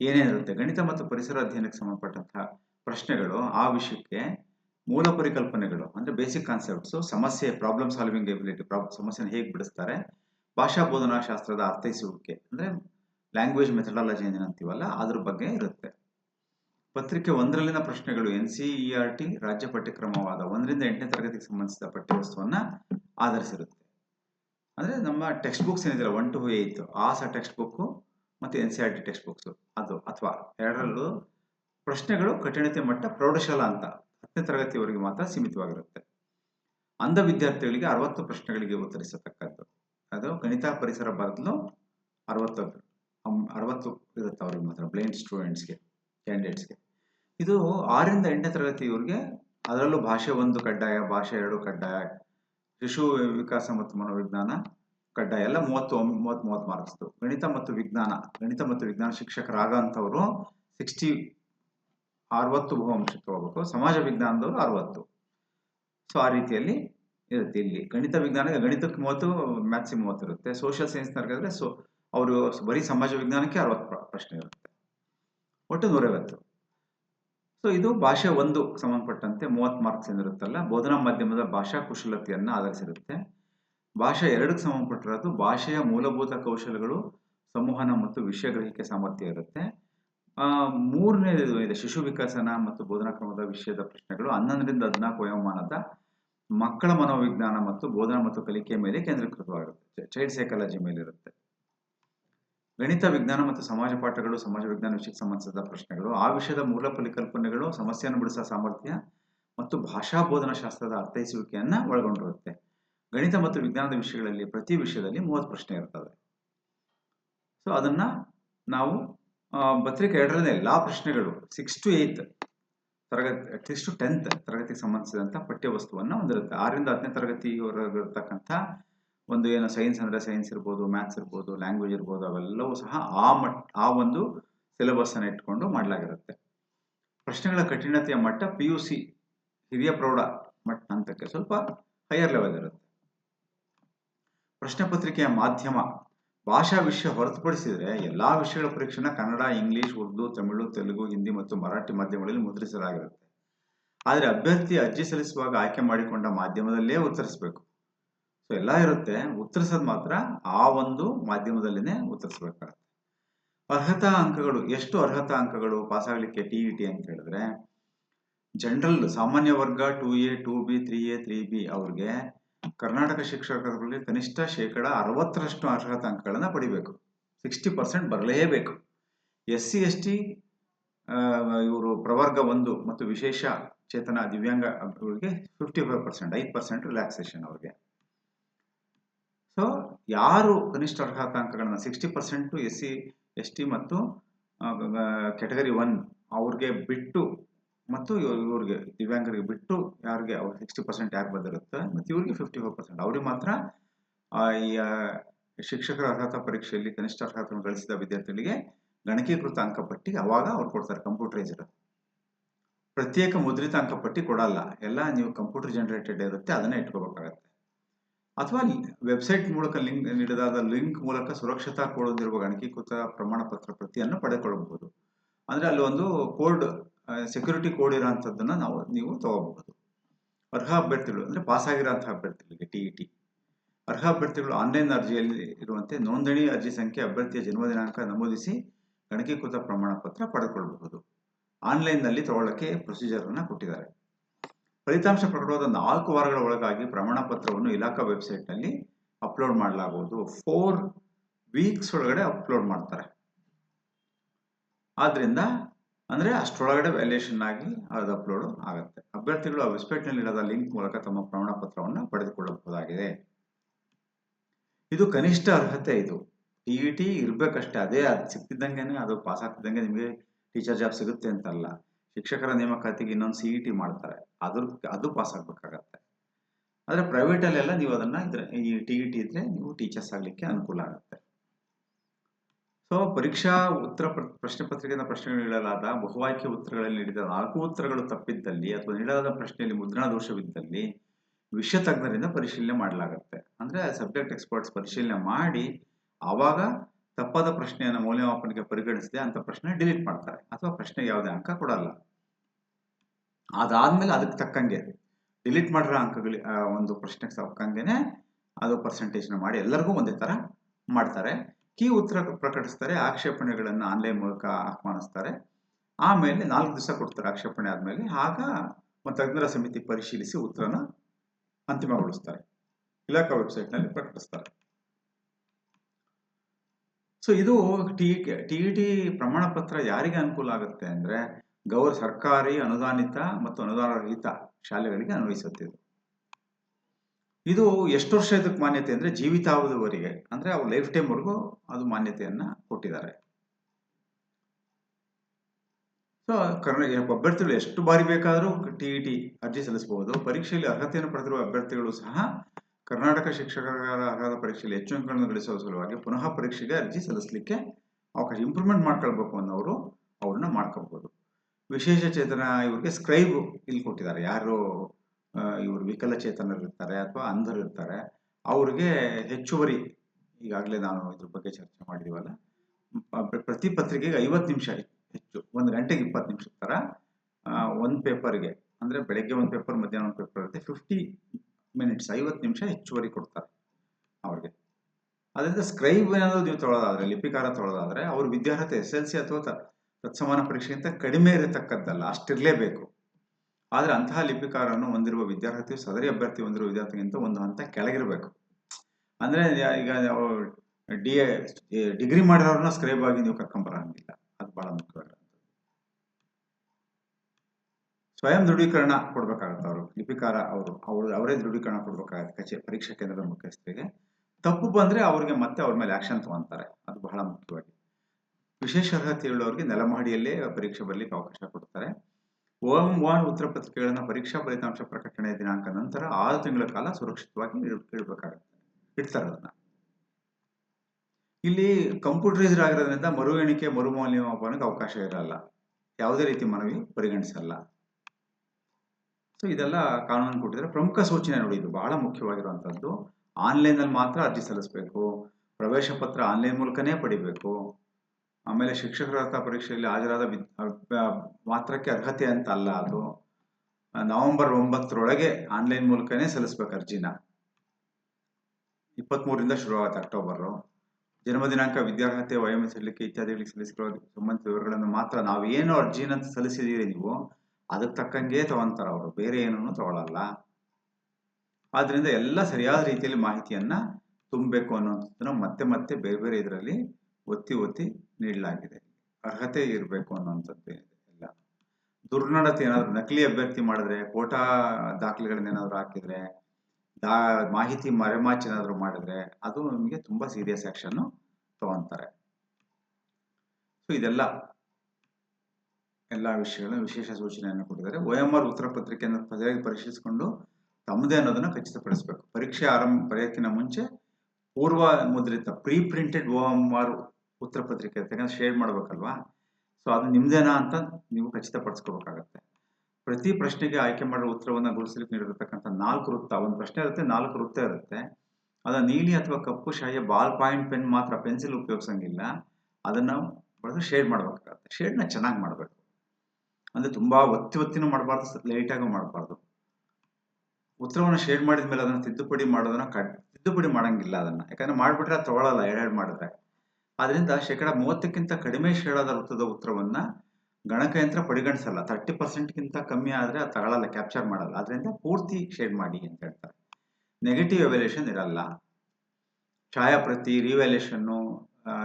ಏನೇನಿರುತ್ತೆ ಗಣಿತ ಮತ್ತು ಪರಿಸರ ಅಧ್ಯಯನಕ್ಕೆ ಸಂಬಂಧಪಟ್ಟಂತಹ ಪ್ರಶ್ನೆಗಳು ಆ ವಿಷಯಕ್ಕೆ ಮೂಲ ಪರಿಕಲ್ಪನೆಗಳು, ಅಂದ್ರೆ ಬೇಸಿಕ್ ಕಾನ್ಸೆಪ್ಟ್ಸ್ ಸಮಸ್ಯೆ ಪ್ರಾಬ್ಲಮ್ ಸಾಲ್ವಿಂಗ್ ಎಬಿಲಿಟಿ ಸಮಸ್ಯೆನ ಹೇಗೆ ಬಿಡಿಸ್ತಾರೆ, ಭಾಷಾ ಬೋಧನಾ ಶಾಸ್ತ್ರದ ಅರ್ಥೈಸುವಿಕೆ, ಅಂದ್ರೆ ಲ್ಯಾಂಗ್ವೇಜ್ ಮೆಥಡಾಲಜಿ ಏನಂತೀವಲ್ಲ ಅದ್ರ ಬಗ್ಗೆ ಇರುತ್ತೆ. ಪತ್ರಿಕೆ ಒಂದರಲ್ಲಿನ ಪ್ರಶ್ನೆಗಳು, ಎನ್ ಸಿ ಆರ್ ಟಿ ರಾಜ್ಯ ಪಠ್ಯಕ್ರಮವಾದ ಒಂದರಿಂದ ಎಂಟನೇ ತರಗತಿಗೆ ಸಂಬಂಧಿಸಿದ ಪಠ್ಯವಸ್ತುವನ್ನು ಆಧರಿಸಿರುತ್ತೆ. ಅಂದರೆ ನಮ್ಮ ಟೆಕ್ಸ್ಟ್ ಬುಕ್ಸ್ ಏನಿದೆಯಲ್ಲ ಒನ್ ಟು ಏಯ್ತ್ ಆ ಸಹ ಟೆಕ್ಸ್ಟ್ ಬುಕ್ ಮತ್ತು N C R T text books ಅದು, ಅಥವಾ ಎರಡರಲ್ಲೂ ಪ್ರಶ್ನೆಗಳು ಕಠಿಣತೆ ಮಟ್ಟ ಪ್ರೌಢಶಾಲಾ ಅಂತ ಹತ್ತನೇ ತರಗತಿಯವರೆಗೆ ಮಾತ್ರ ಸೀಮಿತವಾಗಿರುತ್ತೆ. ಅಂಧ ವಿದ್ಯಾರ್ಥಿಗಳಿಗೆ ಅರವತ್ತು ಪ್ರಶ್ನೆಗಳಿಗೆ ಉತ್ತರಿಸತಕ್ಕದ್ದು. ಅದು ಗಣಿತ ಪರಿಸರ ಬದಲು ಅರವತ್ತು ಅರವತ್ತು ಇರುತ್ತೆ ಅವ್ರಿಗೆ ಮಾತ್ರ ಬ್ಲೈಂಡ್ ಸ್ಟೂಡೆಂಟ್ಸ್ಗೆ ಕ್ಯಾಂಡಿಡೇಟ್ಸ್ಗೆ ಇದು ಆರರಿಂದ ಎಂಟನೇ ತರಗತಿಯವರಿಗೆ ಅದರಲ್ಲೂ ಭಾಷೆ ಒಂದು ಕಡ್ಡಾಯ, ಭಾಷೆ ಎರಡು ಕಡ್ಡಾಯ, ಶಿಶು ವಿಕಾಸ ಮತ್ತು ಮನೋವಿಜ್ಞಾನ ಕಡ್ಡಾಯ, ಎಲ್ಲ ಮೂವತ್ತು ಮೂವತ್ತು ಮೂವತ್ತು ಮಾರ್ಕ್ಸ್ದು ಗಣಿತ ಮತ್ತು ವಿಜ್ಞಾನ, ಗಣಿತ ಮತ್ತು ವಿಜ್ಞಾನ ಶಿಕ್ಷಕರಾಗ ಅಂಥವರು ಸಿಕ್ಸ್ಟಿ ಅರವತ್ತು ಬಹುವಂಶಕ್ಕೆ ಹೋಗ್ಬೇಕು ಸಮಾಜ ವಿಜ್ಞಾನದವರು ಅರವತ್ತು. ಸೊ ಆ ರೀತಿಯಲ್ಲಿ ಇರುತ್ತೆ ಇಲ್ಲಿ. ಗಣಿತ ವಿಜ್ಞಾನ, ಗಣಿತಕ್ಕೆ ಮೂವತ್ತು ಮ್ಯಾಥ್ಸಿಗೆ ಮೂವತ್ತು ಇರುತ್ತೆ. ಸೋಷಿಯಲ್ ಸೈನ್ಸ್ ನಡೆದ್ರೆ ಸೊ ಅವರು ಬರೀ ಸಮಾಜ ವಿಜ್ಞಾನಕ್ಕೆ ಅರವತ್ತು ಪ್ರಶ್ನೆ ಇರುತ್ತೆ. ಒಟ್ಟು ನೂರೈವತ್ತು. ಸೊ ಇದು ಭಾಷೆ ಒಂದು ಸಂಬಂಧಪಟ್ಟಂತೆ ಮೂವತ್ತು ಮಾರ್ಕ್ಸ್ ಏನಿರುತ್ತಲ್ಲ, ಬೋಧನಾ ಮಾಧ್ಯಮದ ಭಾಷಾ ಕುಶಲತೆಯನ್ನು ಆಧರಿಸಿರುತ್ತೆ. ಭಾಷೆ ಎರಡಕ್ಕೆ ಸಂಬಂಧಪಟ್ಟಿರೋದು, ಭಾಷೆಯ ಮೂಲಭೂತ ಕೌಶಲ್ಯಗಳು ಸಂವಹನ ಮತ್ತು ವಿಷಯ ಗ್ರಹಿಕೆ ಸಾಮರ್ಥ್ಯ ಇರುತ್ತೆ. ಮೂರನೇದು ಇದೆ ಶಿಶು ವಿಕಸನ ಮತ್ತು ಬೋಧನಾ ಕ್ರಮದ ವಿಷಯದ ಪ್ರಶ್ನೆಗಳು. ಹನ್ನೊಂದರಿಂದ ಹದಿನಾಲ್ಕು ವಯೋಮಾನದ ಮಕ್ಕಳ ಮನೋವಿಜ್ಞಾನ ಮತ್ತು ಬೋಧನಾ ಮತ್ತು ಕಲಿಕೆಯ ಮೇಲೆ ಕೇಂದ್ರೀಕೃತವಾಗಿರುತ್ತೆ. Child psychology ಮೇಲಿರುತ್ತೆ. ಗಣಿತ, ವಿಜ್ಞಾನ ಮತ್ತು ಸಮಾಜ ಪಾಠಗಳು, ಸಮಾಜ, ವಿಜ್ಞಾನ, ವಿಷಯಕ್ಕೆ ಸಂಬಂಧಿಸಿದ ಪ್ರಶ್ನೆಗಳು, ಆ ವಿಷಯದ ಮೂಲ ಪರಿಕಲ್ಪನೆಗಳು, ಸಮಸ್ಯೆಯನ್ನು ಬಿಡಿಸುವ ಸಾಮರ್ಥ್ಯ ಮತ್ತು ಭಾಷಾ ಬೋಧನಾ ಶಾಸ್ತ್ರದ ಅರ್ಥೈಸುವಿಕೆಯನ್ನ ಒಳಗೊಂಡಿರುತ್ತೆ. ಗಣಿತ ಮತ್ತು ವಿಜ್ಞಾನದ ವಿಷಯಗಳಲ್ಲಿ, ಪ್ರತಿ ವಿಷಯದಲ್ಲಿ ಮೂವತ್ತು ಪ್ರಶ್ನೆ ಇರ್ತವೆ. ಸೊ ಅದನ್ನ ನಾವು ಪತ್ರಿಕೆ ಎರಡರಲ್ಲೇ ಎಲ್ಲಾ ಪ್ರಶ್ನೆಗಳು ಸಿಕ್ಸ್ ಟು ಏಯ್ತ್ ತರಗತಿ ಅಟ್ಲೀಸ್ಟ್ ಟೆಂತ್ ತರಗತಿಗೆ ಸಂಬಂಧಿಸಿದಂಥ ಪಠ್ಯ ವಸ್ತುವನ್ನು ಹೊಂದಿರುತ್ತೆ. ಆರರಿಂದ ಹತ್ತನೇ ತರಗತಿವರೆಗಿರ್ತಕ್ಕಂಥ ಒಂದು ಏನು ಸೈನ್ಸ್ ಅಂದರೆ ಸೈನ್ಸ್ ಇರ್ಬೋದು ಮ್ಯಾಥ್ಸ್ ಇರ್ಬೋದು ಲ್ಯಾಂಗ್ವೇಜ್ ಇರ್ಬೋದು, ಅವೆಲ್ಲವೂ ಸಹ ಆ ಮಟ್, ಆ ಒಂದು ಸಿಲೆಬಸ್ಸನ್ನು ಇಟ್ಕೊಂಡು ಮಾಡಲಾಗಿರುತ್ತೆ. ಪ್ರಶ್ನೆಗಳ ಕಠಿಣತೆಯ ಮಟ್ಟ ಪಿ ಯು ಸಿ ಹಿರಿಯ ಪ್ರೌಢ ಮಟ್ಟ ಹಂತಕ್ಕೆ ಸ್ವಲ್ಪ ಹೈಯರ್ ಲೆವೆಲ್ ಇರುತ್ತೆ. ಪ್ರಶ್ನೆ ಪತ್ರಿಕೆಯ ಮಾಧ್ಯಮ, ಭಾಷಾ ವಿಷಯ ಹೊರತುಪಡಿಸಿದರೆ ಎಲ್ಲಾ ವಿಷಯಗಳ ಪರೀಕ್ಷೆನ ಕನ್ನಡ, ಇಂಗ್ಲಿಷ್, ಉರ್ದು, ತಮಿಳು, ತೆಲುಗು, ಹಿಂದಿ ಮತ್ತು ಮರಾಠಿ ಮಾಧ್ಯಮಗಳಲ್ಲಿ ಮುದ್ರಿಸಲಾಗಿರುತ್ತೆ. ಆದರೆ ಅಭ್ಯರ್ಥಿ ಅರ್ಜಿ ಸಲ್ಲಿಸುವಾಗ ಆಯ್ಕೆ ಮಾಡಿಕೊಂಡ ಮಾಧ್ಯಮದಲ್ಲೇ ಉತ್ತರಿಸಬೇಕು. ಎಲ್ಲ ಇರುತ್ತೆ. ಉತ್ತರಿಸೋದು ಮಾತ್ರ ಆ ಒಂದು ಮಾಧ್ಯಮದಲ್ಲಿನೇ ಉತ್ತರಿಸಬೇಕಾಗುತ್ತೆ. ಅರ್ಹತಾ ಅಂಕಗಳು, ಎಷ್ಟು ಅರ್ಹತಾ ಅಂಕಗಳು ಪಾಸ್ ಆಗ್ಲಿಕ್ಕೆ ಟಿ ಇ ಟಿ ಅಂತ ಹೇಳಿದ್ರೆ ಜನರಲ್ ಸಾಮಾನ್ಯ ವರ್ಗ two A two B three A three B ಅವ್ರಿಗೆ ಕರ್ನಾಟಕ ಶಿಕ್ಷಕರಲ್ಲಿ ಕನಿಷ್ಠ ಶೇಕಡ ಅರವತ್ತರಷ್ಟು ಅರ್ಹತಾ ಅಂಕಗಳನ್ನ ಪಡಿಬೇಕು. ಸಿಕ್ಸ್ಟಿ ಪರ್ಸೆಂಟ್ ಬರಲೇಬೇಕು. ಎಸ್ ಸಿ ಎಸ್ ಟಿ ಇವರು ಪ್ರವರ್ಗ ಒಂದು ಮತ್ತು ವಿಶೇಷ ಚೇತನ ದಿವ್ಯಾಂಗ ಅವರಿಗೆ ಫಿಫ್ಟಿ ಫೈವ್ ಪರ್ಸೆಂಟ್ ಐದು ಪರ್ಸೆಂಟ್ ರಿಲ್ಯಾಕ್ಸೇಷನ್ ಅವ್ರಿಗೆ. ಸೊ ಯಾರು ಕನಿಷ್ಠ ಅರ್ಹತಾಂಕಗಳನ್ನ sixty percent S C S T ಮತ್ತು ಕೆಟಗರಿ ಒನ್ ಅವ್ರಿಗೆ ಬಿಟ್ಟು ಮತ್ತು ಇವ್- ಇವ್ರಿಗೆ, ದಿವ್ಯಾಂಗರಿಗೆ ಬಿಟ್ಟು ಯಾರಿಗೆ ಅವ್ರು ಸಿಕ್ಸ್ಟಿ ಪರ್ಸೆಂಟ್ ಯಾರು ಬಂದಿರುತ್ತೆ ಮತ್ತು ಇವ್ರಿಗೆ ಫಿಫ್ಟಿ ಫೋರ್ ಪರ್ಸೆಂಟ್ ಅವ್ರಿಗೆ ಮಾತ್ರ ಈ ಶಿಕ್ಷಕರ ಅರ್ಹತಾ ಪರೀಕ್ಷೆಯಲ್ಲಿ ಕನಿಷ್ಠ ಅರ್ಹತೆ ಗಳಿಸಿದ ವಿದ್ಯಾರ್ಥಿಗಳಿಗೆ ಗಣಕೀಕೃತ ಅಂಕಪಟ್ಟಿ ಅವಾಗ ಅವ್ರು ಕೊಡ್ತಾರೆ ಕಂಪ್ಯೂಟರೈಸ್ಡ್ ಪ್ರತ್ಯೇಕ ಮುದ್ರಿತ ಅಂಕಪಟ್ಟಿ ಕೊಡಲ್ಲ. ಎಲ್ಲ ನೀವು ಕಂಪ್ಯೂಟರ್ ಜನರೇಟೆಡ್ ಇರುತ್ತೆ, ಅದನ್ನೇ ಇಟ್ಕೋಬೇಕಾಗತ್ತೆ. ಅಥವಾ ವೆಬ್ಸೈಟ್ ಮೂಲಕ ಲಿಂಕ್ ನೀಡಲಾದ ಲಿಂಕ್ ಮೂಲಕ ಸುರಕ್ಷತಾ ಕೋಡ್ ಹೊಂದಿರುವ ಗಣಕೀಕೃತ ಪ್ರಮಾಣ ಪತ್ರ ಪ್ರತಿಯನ್ನು ಪಡೆದುಕೊಳ್ಳಬಹುದು. ಅಂದರೆ ಅಲ್ಲಿ ಒಂದು ಕೋಡ್ ಸೆಕ್ಯೂರಿಟಿ ಕೋಡ್ ಇರೋಂಥದ್ದನ್ನು ನಾವು, ನೀವು ತಗೋಬಹುದು. ಅರ್ಹ ಅಭ್ಯರ್ಥಿಗಳು, ಅಂದರೆ ಪಾಸ್ ಆಗಿರುವಂತಹ ಅಭ್ಯರ್ಥಿಗಳಿಗೆ ಟಿ ಇ ಟಿ ಅರ್ಹ ಅಭ್ಯರ್ಥಿಗಳು ಆನ್ಲೈನ್ ಅರ್ಜಿಯಲ್ಲಿ ಇರುವಂತೆ ನೋಂದಣಿ ಅರ್ಜಿ ಸಂಖ್ಯೆ, ಅಭ್ಯರ್ಥಿಯ ಜನ್ಮ ದಿನಾಂಕ ನಮೂದಿಸಿ ಗಣಕೀಕೃತ ಪ್ರಮಾಣ ಪತ್ರ ಪಡೆದುಕೊಳ್ಳಬಹುದು ಆನ್ಲೈನ್ನಲ್ಲಿ ತಗೊಳ್ಳಕ್ಕೆ ಪ್ರೊಸೀಜರನ್ನು ಕೊಟ್ಟಿದ್ದಾರೆ. ಫಲಿತಾಂಶ ಪ್ರಕಟವಾದ ನಾಲ್ಕು ವಾರಗಳ ಒಳಗಾಗಿ ಪ್ರಮಾಣ ಪತ್ರವನ್ನು ಇಲಾಖಾ ವೆಬ್ಸೈಟ್ನಲ್ಲಿ ಅಪ್ಲೋಡ್ ಮಾಡಲಾಗುವುದು. ಫೋರ್ ವೀಕ್ಸ್ ಒಳಗಡೆ ಅಪ್ಲೋಡ್ ಮಾಡ್ತಾರೆ. ಆದ್ರಿಂದ ಅಂದ್ರೆ ಅಷ್ಟರೊಳಗಡೆ ವ್ಯಾಲ್ಯೂಯೇಷನ್ ಆಗಿ ಅದು ಅಪ್ಲೋಡ್ ಆಗುತ್ತೆ. ಅಭ್ಯರ್ಥಿಗಳು ಆ ವೆಬ್ಸೈಟ್ನಲ್ಲಿ ಇರೋದ ಲಿಂಕ್ ಮೂಲಕ ತಮ್ಮ ಪ್ರಮಾಣ ಪತ್ರವನ್ನು ಪಡೆದುಕೊಳ್ಳಬಹುದಾಗಿದೆ. ಇದು ಕನಿಷ್ಠ ಅರ್ಹತೆ ಇದು. ಟಿ ಇ ಟಿ ಇರ್ಬೇಕಷ್ಟೇ. ಅದೇ ಅದು ಸಿಕ್ತಿದ್ದಂಗೆ ಅದು ಪಾಸ್ ಆಗ್ತಿದ್ದಂಗೆ ನಿಮಗೆ ಟೀಚರ್ ಜಾಬ್ ಸಿಗುತ್ತೆ ಅಂತಲ್ಲ. ಶಿಕ್ಷಕರ ನೇಮಕಾತಿಗೆ ಇನ್ನೊಂದು ಸಿ ಇ ಟಿ ಮಾಡ್ತಾರೆ. ಅದ್ರ, ಅದು ಪಾಸ್ ಆಗ್ಬೇಕಾಗತ್ತೆ ಆದರೆ ಪ್ರೈವೇಟಲ್ಲೆಲ್ಲ ನೀವು ಅದನ್ನ ಇದ್ರೆ, ಈ ಟಿ ಇ ಟಿ ಇದ್ರೆ ನೀವು ಟೀಚರ್ಸ್ ಆಗಲಿಕ್ಕೆ ಅನುಕೂಲ ಆಗುತ್ತೆ. ಸೊ ಪರೀಕ್ಷಾ ಉತ್ತರ ಪ್ರ- ಪ್ರಶ್ನೆ ಪತ್ರಿಕೆಯಿಂದ ಪ್ರಶ್ನೆಗಳು ನೀಡಲಾದ ಬಹು ಆಯ್ಕೆ ಉತ್ತರಗಳಲ್ಲಿ ನೀಡಿದ ನಾಲ್ಕು ಉತ್ತರಗಳು ತಪ್ಪಿದ್ದಲ್ಲಿ ಅಥವಾ ನೀಡಲಾದ ಪ್ರಶ್ನೆಯಲ್ಲಿ ಮುದ್ರಣ ದೋಷವಿದ್ದಲ್ಲಿ ವಿಷಯ ತಜ್ಞರಿಂದ ಪರಿಶೀಲನೆ ಮಾಡಲಾಗುತ್ತೆ. ಅಂದ್ರೆ ಸಬ್ಜೆಕ್ಟ್ ಎಕ್ಸ್ಪರ್ಟ್ಸ್ ಪರಿಶೀಲನೆ ಮಾಡಿ ಆವಾಗ ತಪ್ಪಾದ ಪ್ರಶ್ನೆಯನ್ನು ಮೌಲ್ಯಮಾಪನಕ್ಕೆ ಪರಿಗಣಿಸಿದೆ ಅಂತ ಪ್ರಶ್ನೆ ಡಿಲೀಟ್ ಮಾಡ್ತಾರೆ. ಅಥವಾ ಪ್ರಶ್ನೆಗೆ ಯಾವುದೇ ಅಂಕ ಕೊಡಲ್ಲ. ಅದಾದ್ಮೇಲೆ ಅದಕ್ಕೆ ತಕ್ಕಂಗೆ ಡಿಲೀಟ್ ಮಾಡಿರೋ ಅಂಕಗಳು ಒಂದು ಪ್ರಶ್ನೆಗೆ ತಕ್ಕಂಗೆನೆ ಅದು ಪರ್ಸೆಂಟೇಜ್ನ ಮಾಡಿ ಎಲ್ಲರಿಗೂ ಒಂದೇ ತರ ಮಾಡ್ತಾರೆ. ಕೀ ಉತ್ತರ ಪ್ರಕಟಿಸ್ತಾರೆ, ಆಕ್ಷೇಪಣೆಗಳನ್ನು ಆನ್ಲೈನ್ ಮೂಲಕ ಆಹ್ವಾನಿಸ್ತಾರೆ. ಆಮೇಲೆ ನಾಲ್ಕು ದಿವಸ ಕೊಡ್ತಾರೆ ಆಕ್ಷೇಪಣೆ ಆದಮೇಲೆ. ಆಗ ಒಂದು ತಜ್ಞರ ಸಮಿತಿ ಪರಿಶೀಲಿಸಿ ಉತ್ತರನ ಅಂತಿಮಗೊಳಿಸ್ತಾರೆ. ಇಲಾಖಾ ವೆಬ್ಸೈಟ್ನಲ್ಲಿ ಪ್ರಕಟಿಸ್ತಾರೆ. ಸೊ ಇದು ಟಿ ಟಿ ಟಿ ಪ್ರಮಾಣ ಪತ್ರ ಯಾರಿಗೆ ಅನುಕೂಲ ಆಗುತ್ತೆ ಅಂದ್ರೆ ಗೌರ ಸರ್ಕಾರಿ ಅನುದಾನಿತ ಮತ್ತು ಅನುದಾನ ರಹಿತ ಶಾಲೆಗಳಿಗೆ ಅನ್ವಯಿಸುತ್ತಿದೆ ಇದು. ಎಷ್ಟು ವರ್ಷ ಇದಕ್ಕೆ ಮಾನ್ಯತೆ ಅಂದ್ರೆ ಜೀವಿತಾವಧಿವರೆಗೆ, ಅಂದ್ರೆ ಅವ್ರ ಲೈಫ್ ಟೈಮ್ ವರೆಗೂ ಅದು ಮಾನ್ಯತೆಯನ್ನ ಕೊಟ್ಟಿದ್ದಾರೆ. ಸೊ ಕರ್ನ, ಅಭ್ಯರ್ಥಿಗಳು ಎಷ್ಟು ಬಾರಿ ಬೇಕಾದರೂ ಟಿ ಇ ಟಿ ಅರ್ಜಿ ಸಲ್ಲಿಸಬಹುದು, ಪರೀಕ್ಷೆಯಲ್ಲಿ ಅರ್ಹತೆಯನ್ನು ಪಡೆದಿರುವ ಅಭ್ಯರ್ಥಿಗಳು ಸಹ ಕರ್ನಾಟಕ ಶಿಕ್ಷಕರ ಅರ್ಹತಾ ಪರೀಕ್ಷೆಯಲ್ಲಿ ಹೆಚ್ಚು ಅಂಕಗಳನ್ನು ಗಳಿಸುವ ಸಲುವಾಗಿ ಪುನಃ ಪರೀಕ್ಷೆಗೆ ಅರ್ಜಿ ಸಲ್ಲಿಸಲಿಕ್ಕೆ ಅವಕಾಶ ಇಂಪ್ರೂವ್ಮೆಂಟ್ ಮಾಡ್ಕೊಳ್ಬೇಕು ಅನ್ನೋರು ಅವ್ರನ್ನ ಮಾಡ್ಕೋಬಹುದು ವಿಶೇಷ ಚೇತನ ಇವ್ರಿಗೆ ಸ್ಕ್ರೈಬ್ ಇಲ್ಲಿ ಕೊಟ್ಟಿದ್ದಾರೆ. ಯಾರು ಇವರು ವಿಕಲಚೇತನರಿರ್ತಾರೆ ಅಥವಾ ಅಂಧರು ಇರ್ತಾರೆ ಅವ್ರಿಗೆ ಹೆಚ್ಚುವರಿ ಈಗಾಗಲೇ ನಾನು ಇದ್ರ ಬಗ್ಗೆ ಚರ್ಚೆ ಮಾಡಿದೀವಲ್ಲ ಪ- ಪ್ರತಿ ಪತ್ರಿಕೆಗೆ ಐವತ್ತು ನಿಮಿಷ ಹೆಚ್ಚು, ಒಂದು ಗಂಟೆಗೆ ಇಪ್ಪತ್ತು ನಿಮಿಷದ ಥರ ಒಂದು ಪೇಪರ್ಗೆ ಅಂದರೆ ಬೆಳಗ್ಗೆ ಒಂದು ಪೇಪರ್ ಮಧ್ಯಾಹ್ನ ಒಂದು ಪೇಪರ್ ಇರುತ್ತೆ. ಫಿಫ್ಟಿ ಮಿನಿಟ್ಸ್ ಐವತ್ತು ನಿಮಿಷ ಹೆಚ್ಚುವರಿ ಕೊಡ್ತಾರೆ ಅವ್ರಿಗೆ. ಅದರಿಂದ ಸ್ಕ್ರೈಬ್ ಏನಾದರೂ ನೀವು ತೊಳೋದಾದ್ರೆ, ಲಿಪಿಕಾರ ತೊಳೋದಾದ್ರೆ, ಅವ್ರ ವಿದ್ಯಾರ್ಹತೆ, ಎಸ್ ಎಲ್ ಸಿ ಅಥವಾ ತತ್ಸಮಾನ ಪರೀಕ್ಷೆಗಿಂತ ಕಡಿಮೆ ಇರತಕ್ಕದ್ದಲ್ಲ, ಅಷ್ಟಿರಲೇಬೇಕು. ಆದರೆ ಅಂತಹ ಲಿಪಿಕಾರನ್ನು ಹೊಂದಿರುವ ವಿದ್ಯಾರ್ಥಿಯು ಸದರಿ ಅಭ್ಯರ್ಥಿ ಹೊಂದಿರುವ ವಿದ್ಯಾರ್ಥಿಗಿಂತ ಒಂದು ಹಂತ ಕೆಳಗಿರಬೇಕು. ಅಂದರೆ ಈಗ ಡಿ ಡಿಗ್ರಿ ಮಾಡಿರೋರನ್ನ ಸ್ಕ್ರೈಬ್ ಆಗಿ ನೀವು ಕರ್ಕೊಂಬರಂಗಿಲ್ಲ ಅದು ಭಾಳ ಮುಖ್ಯವಾಗಿರೋದು ಸ್ವಯಂ ದೃಢೀಕರಣ ಕೊಡ್ಬೇಕಾಗತ್ತೆ ಅವರು, ಲಿಪಿಕಾರ ಅವರು ಅವರು, ಅವರೇ ದೃಢೀಕರಣ ಕೊಡ್ಬೇಕಾಗತ್ತೆ ಕಚೇರಿ ಪರೀಕ್ಷಾ ಕೇಂದ್ರದ ಮುಖ್ಯಸ್ಥರಿಗೆ. ತಪ್ಪು ಬಂದ್ರೆ ಅವ್ರಿಗೆ ಮತ್ತೆ ಅವ್ರ ಮೇಲೆ ಆಕ್ಷನ್ ತಗೊಂತಾರೆ, ಅದು ಬಹಳ ಮುಖ್ಯವಾಗಿ. ವಿಶೇಷ ಅರ್ಹತೆ ಉಳ್ಳವರಿಗೆ ನೆಲಮಹಡಿಯಲ್ಲೇ ಪರೀಕ್ಷೆ ಬರಲಿಕ್ಕೆ ಅವಕಾಶ ಕೊಡ್ತಾರೆ. ಓಂ ವಾನ್ ಉತ್ತರ ಪತ್ರಿಕೆಗಳನ್ನು ಪರೀಕ್ಷಾ ಫಲಿತಾಂಶ ಪ್ರಕಟಣೆ ದಿನಾಂಕ ನಂತರ ಆರು ತಿಂಗಳ ಕಾಲ ಸುರಕ್ಷಿತವಾಗಿ ಇಡ್- ಇಡಬೇಕಾಗುತ್ತೆ, ಇಡ್ತಾರೆ ಅದನ್ನ. ಇಲ್ಲಿ ಕಂಪ್ಯೂಟರೈಸ್ಡ್ ಆಗಿರೋದ್ರಿಂದ ಮರು ಎಣಿಕೆ ಮರು ಮೌಲ್ಯಮಾಪನಕ್ಕೆ ಅವಕಾಶ ಇರಲ್ಲ. ಯಾವುದೇ ರೀತಿ ಮನವಿ ಪರಿಗಣಿಸಲ್ಲ. ಸೊ ಇದೆಲ್ಲ ಕಾನೂನು ಕೊಟ್ಟಿದ್ದಾರೆ ಪ್ರಮುಖ ಸೂಚನೆ ನೋಡಿ, ಇದು ಬಹಳ ಮುಖ್ಯವಾಗಿರುವಂಥದ್ದು. ಆನ್ಲೈನಲ್ಲಿ ಮಾತ್ರ ಅರ್ಜಿ ಸಲ್ಲಿಸಬೇಕು, ಪ್ರವೇಶ ಪತ್ರ ಆನ್ಲೈನ್ ಮೂಲಕನೇ ಪಡಿಬೇಕು. ಆಮೇಲೆ ಶಿಕ್ಷಕರ ಪರೀಕ್ಷೆಯಲ್ಲಿ ಹಾಜರಾದ ಮಾತ್ರಕ್ಕೆ ಅರ್ಹತೆ ಅಂತ ಅಲ್ಲ ಅದು. ನವೆಂಬರ್ ಒಂಬತ್ತರೊಳಗೆ ಆನ್ಲೈನ್ ಮೂಲಕನೇ ಸಲ್ಲಿಸ್ಬೇಕು ಅರ್ಜಿನ. ಇಪ್ಪತ್ತ್ಮೂರರಿಂದ ಶುರುವಾಗುತ್ತೆ ಅಕ್ಟೋಬರು. ಜನ್ಮ ದಿನಾಂಕ ವಿದ್ಯಾರ್ಹತೆ ವಯೋಮಿಸಲಿಕ್ಕೆ ಇತ್ಯಾದಿಗಳಿಗೆ ಸಲ್ಲಿಸಿರುವ ಸಂಬಂಧಿತ ವಿವರಗಳನ್ನು ಮಾತ್ರ ನಾವು ಏನು ಅರ್ಜಿನ ಸಲ್ಲಿಸಿದ್ದೀರಿ ನೀವು ಅದಕ್ಕೆ ತಕ್ಕಂಗೆ ತಗೊಂತಾರೆ ಅವರು. ಬೇರೆ ಏನೂ ತಗೊಳ್ಳಲ್ಲ ಆದ್ದರಿಂದ ಎಲ್ಲ ಸರಿಯಾದ ರೀತಿಯಲ್ಲಿ ಮಾಹಿತಿಯನ್ನ ತುಂಬಬೇಕು ಅನ್ನೋದನ್ನ ಮತ್ತೆ ಮತ್ತೆ ಬೇರೆ ಬೇರೆ ಇದರಲ್ಲಿ ಒತ್ತಿ ಒತ್ತಿ ನೀಡಲಾಗಿದೆ. ಅರ್ಹತೆ ಇರಬೇಕು ಅನ್ನೋಂಥದ್ದು ಇಲ್ಲ ದುರ್ನಡತೆ ಏನಾದ್ರು ನಕಲಿ ಅಭ್ಯರ್ಥಿ ಮಾಡಿದ್ರೆ, ಕೋಟಾ ದಾಖಲೆಗಳನ್ನ ಏನಾದ್ರು ಹಾಕಿದ್ರೆ, ದಾ ಮಾಹಿತಿ ಮರೆಮಾಚಿ ಏನಾದ್ರು ಮಾಡಿದ್ರೆ, ಅದು ನಮಗೆ ತುಂಬಾ ಸೀರಿಯಸ್ ಆಕ್ಷನ್ ತಗೊತಾರೆ. ಸೊ ಇದೆಲ್ಲ ಎಲ್ಲ ವಿಷಯಗಳನ್ನ ವಿಶೇಷ ಸೂಚನೆಯನ್ನು ಕೊಟ್ಟಿದ್ದಾರೆ. ಓ ಎಂ ಆರ್ ಉತ್ತರ ಪತ್ರಿಕೆಯನ್ನು ಸರಿಯಾಗಿ ಪರಿಶೀಲಿಸಿಕೊಂಡು ತಮ್ಮದೇ ಅನ್ನೋದನ್ನ ಖಚಿತಪಡಿಸಬೇಕು. ಪರೀಕ್ಷೆ ಆರಂಭ, ಬರೆಯೋಕ್ಕಿಂತ ಮುಂಚೆ ಪೂರ್ವ ಮುದ್ರಿತ pre printed O M R ಉತ್ತರ ಪತ್ರಿಕೆ ಯಾಕಂದ್ರೆ ಶೇರ್ ಮಾಡ್ಬೇಕಲ್ವಾ? ಸೊ ಅದು ನಿಮ್ದೇನಾ ಅಂತ ನೀವು ಖಚಿತಪಡಿಸ್ಕೋಬೇಕಾಗತ್ತೆ. ಪ್ರತಿ ಪ್ರಶ್ನೆಗೆ ಆಯ್ಕೆ ಮಾಡಿದ ಉತ್ತರವನ್ನು ಗುರುತಿಸಲಿಕ್ಕೆ ನೀಡಿರತಕ್ಕಂಥ ನಾಲ್ಕು ವೃತ್ತ, ಒಂದು ಪ್ರಶ್ನೆ ಇರುತ್ತೆ, ನಾಲ್ಕು ವೃತ್ತ ಇರುತ್ತೆ. ಅದ ನೀಲಿ ಅಥವಾ ಕಪ್ಪು ಶಾಹಿಯ ಬಾಲ್ ಪಾಯಿಂಟ್ ಪೆನ್ ಮಾತ್ರ ಪೆನ್ಸಿಲ್ ಉಪಯೋಗಿಸಂಗಿಲ್ಲ. ಅದನ್ನ ಬಳಸಿ ಶೇಡ್ ಮಾಡ್ಬೇಕಾಗತ್ತೆ. ಶೇಡ್ನ ಚೆನ್ನಾಗಿ ಮಾಡಬೇಕು. ಅಂದ್ರೆ ತುಂಬಾ ಒತ್ತಿ ಒತ್ತಿನೂ ಮಾಡಬಾರ್ದು ಲೈಟಾಗೂ ಮಾಡಬಾರ್ದು. ಉತ್ತರವನ್ನು ಶೇಡ್ ಮಾಡಿದ ಮೇಲೆ ಅದನ್ನ ತಿದ್ದುಪಡಿ ಮಾಡೋದನ್ನ ಕಟ್ ತಿದ್ದುಪಡಿ ಮಾಡಂಗಿಲ್ಲ ಅದನ್ನ. ಯಾಕಂದ್ರೆ ಮಾಡ್ಬಿಟ್ರೆ ಅದು ತಗೊಳಲ್ಲ ಎರಡೆರಡು ಮಾಡಿದ್ರೆ. ಅದರಿಂದ ಶೇಕಡ ಮೂವತ್ತಕ್ಕಿಂತ ಕಡಿಮೆ ಶೇಡಾದ ವೃತ್ತದ ಉತ್ತರವನ್ನ ಗಣಕಯಂತ್ರ ಪರಿಗಣಿಸಲ್ಲ. ತರ್ಟಿ ಪರ್ಸೆಂಟ್ಗಿಂತ ಕಮ್ಮಿ ಆದ್ರೆ ಅದು ತಗೊಳಲ್ಲ ಕ್ಯಾಪ್ಚರ್ ಮಾಡಲ್ಲ. ಅದರಿಂದ ಪೂರ್ತಿ ಶೇಡ್ ಮಾಡಿ ಅಂತ ಹೇಳ್ತಾರೆ. ನೆಗೆಟಿವ್ ಎವ್ಯಾಲ್ಯೂಷನ್ ಇರಲ್ಲ. ಛಾಯಾಪ್ರತಿ ರಿವ್ಯಾಲ್ಯೂಷನ್ನು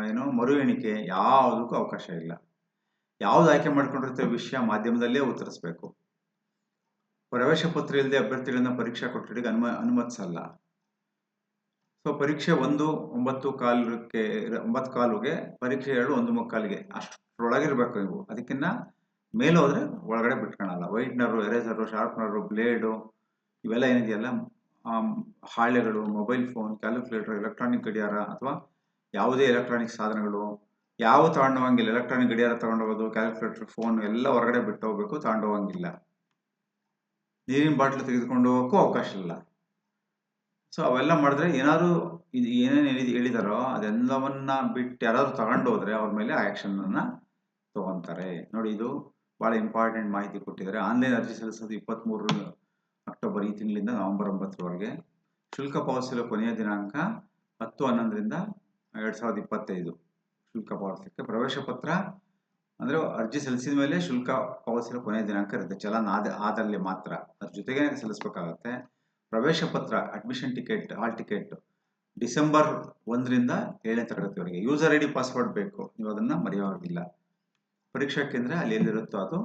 ಏನು ಮರು ಎಣಿಕೆ ಯಾವುದಕ್ಕೂ ಅವಕಾಶ ಇಲ್ಲ. ಯಾವ್ದು ಆಯ್ಕೆ ಮಾಡ್ಕೊಂಡಿರ್ತೇವೆ ವಿಷಯ ಮಾಧ್ಯಮದಲ್ಲೇ ಉತ್ತರಿಸಬೇಕು. ಪ್ರವೇಶ ಪತ್ರ ಇಲ್ಲದೆ ಅಭ್ಯರ್ಥಿಗಳನ್ನ ಪರೀಕ್ಷಾ ಕೊಠಡಿಗೆ ಅನುಮ, ಅನುಮತಿಸಲ್ಲ. ಸೊ ಪರೀಕ್ಷೆ ಒಂದು, ಒಂಬತ್ತು ಕಾಲಕ್ಕೆ, ಒಂಬತ್ತು ಕಾಲುಗೆ, ಪರೀಕ್ಷೆ ಎರಡು, ಒಂದು ಮುಕ್ಕಾಲಿಗೆ. ಅಷ್ಟರೊಳಗಿರ್ಬೇಕು ನೀವು. ಅದಕ್ಕಿನ್ನ ಮೇಲೆ ಹೋದ್ರೆ ಒಳಗಡೆ ಬಿಟ್ಕೊಳಲ್ಲ. ವೈಟ್ನರು ಎರೇಸರು ಶಾರ್ಪ್ನರು ಬ್ಲೇಡು ಇವೆಲ್ಲ ಏನಿದೆಯಲ್ಲ? ಹಾಳೆಗಳು ಮೊಬೈಲ್ ಫೋನ್ ಕ್ಯಾಲ್ಕುಲೇಟರ್ ಎಲೆಕ್ಟ್ರಾನಿಕ್ ಗಡಿಯಾರ ಅಥವಾ ಯಾವುದೇ ಎಲೆಕ್ಟ್ರಾನಿಕ್ ಸಾಧನಗಳು ಯಾವ ತಗೊಂಡೋಗಂಗಿಲ್ಲ ಎಲೆಕ್ಟ್ರಾನಿಕ್ ಗಡಿಯಾರ ತಗೊಂಡೋಗೋದು ಕ್ಯಾಲ್ಕುಲೇಟರ್ ಫೋನ್ ಎಲ್ಲ ಹೊರಗಡೆ ಬಿಟ್ಟು ಹೋಗ್ಬೇಕು ತಗೊಂಡೋಗಂಗಿಲ್ಲ ನೀರಿನ ಬಾಟ್ಲು ತೆಗೆದುಕೊಂಡು ಹೋಗೋಕ್ಕೂ ಅವಕಾಶ ಇಲ್ಲ. ಸೊ ಅವೆಲ್ಲ ಮಾಡಿದ್ರೆ ಏನಾದ್ರು ಇದು ಏನೇನು ಹೇಳಿ ಹೇಳಿದಾರೋ ಅದೆಲ್ಲವನ್ನ ಬಿಟ್ಟು ಯಾರಾದ್ರು ತಗೊಂಡು ಹೋದ್ರೆ ಅವ್ರ ಮೇಲೆ ಆಕ್ಷನ್ ಅನ್ನ ತಗೊಂತಾರೆ. ನೋಡಿ, ಇದು ಬಹಳ ಇಂಪಾರ್ಟೆಂಟ್ ಮಾಹಿತಿ ಕೊಟ್ಟಿದ್ದಾರೆ. ಆನ್ಲೈನ್ ಅರ್ಜಿ ಸಲ್ಲಿಸೋದು ಇಪ್ಪತ್ತ್ಮೂರು ಅಕ್ಟೋಬರ್ ಈ ತಿಂಗಳಿಂದ ನವೆಂಬರ್ ಒಂಬತ್ತರವರೆಗೆ. ಶುಲ್ಕ ಪಾವತಿಸಲು ಕೊನೆಯ ದಿನಾಂಕ ಹತ್ತು ಹನ್ನೊಂದರಿಂದ ಎರಡು ಸಾವಿರದ ಇಪ್ಪತ್ತೈದು. ಶುಲ್ಕ ಪಾವತಿಸಲಿಕ್ಕೆ ಪ್ರವೇಶ ಪತ್ರ ಅಂದ್ರೆ ಅರ್ಜಿ ಸಲ್ಲಿಸಿದ ಮೇಲೆ ಶುಲ್ಕ ಪಾವತಿಸಲು ಕೊನೆಯ ದಿನಾಂಕ ಇರುತ್ತೆ. ಚಲನ್ ಆದ, ಆದಲ್ಲಿ ಮಾತ್ರ. ಅದ್ರ ಜೊತೆಗೆ ಸಲ್ಲಿಸ್ಬೇಕಾಗತ್ತೆ. ಪ್ರವೇಶ ಪತ್ರ admission ticket hall ticket December ಒಂದರಿಂದ ಏಳನೇ ತರಗತಿವರೆಗೆ. ಯೂಸರ್ ಐ ಡಿ ಪಾಸ್ವರ್ಡ್ ಬೇಕು. ನೀವು ಅದನ್ನ ಮರೆಯೋದಿಲ್ಲ ಪರೀಕ್ಷಾ ಕೇಂದ್ರ ಅಲ್ಲಿ ಎಲ್ಲಿರುತ್ತೋ ಅದು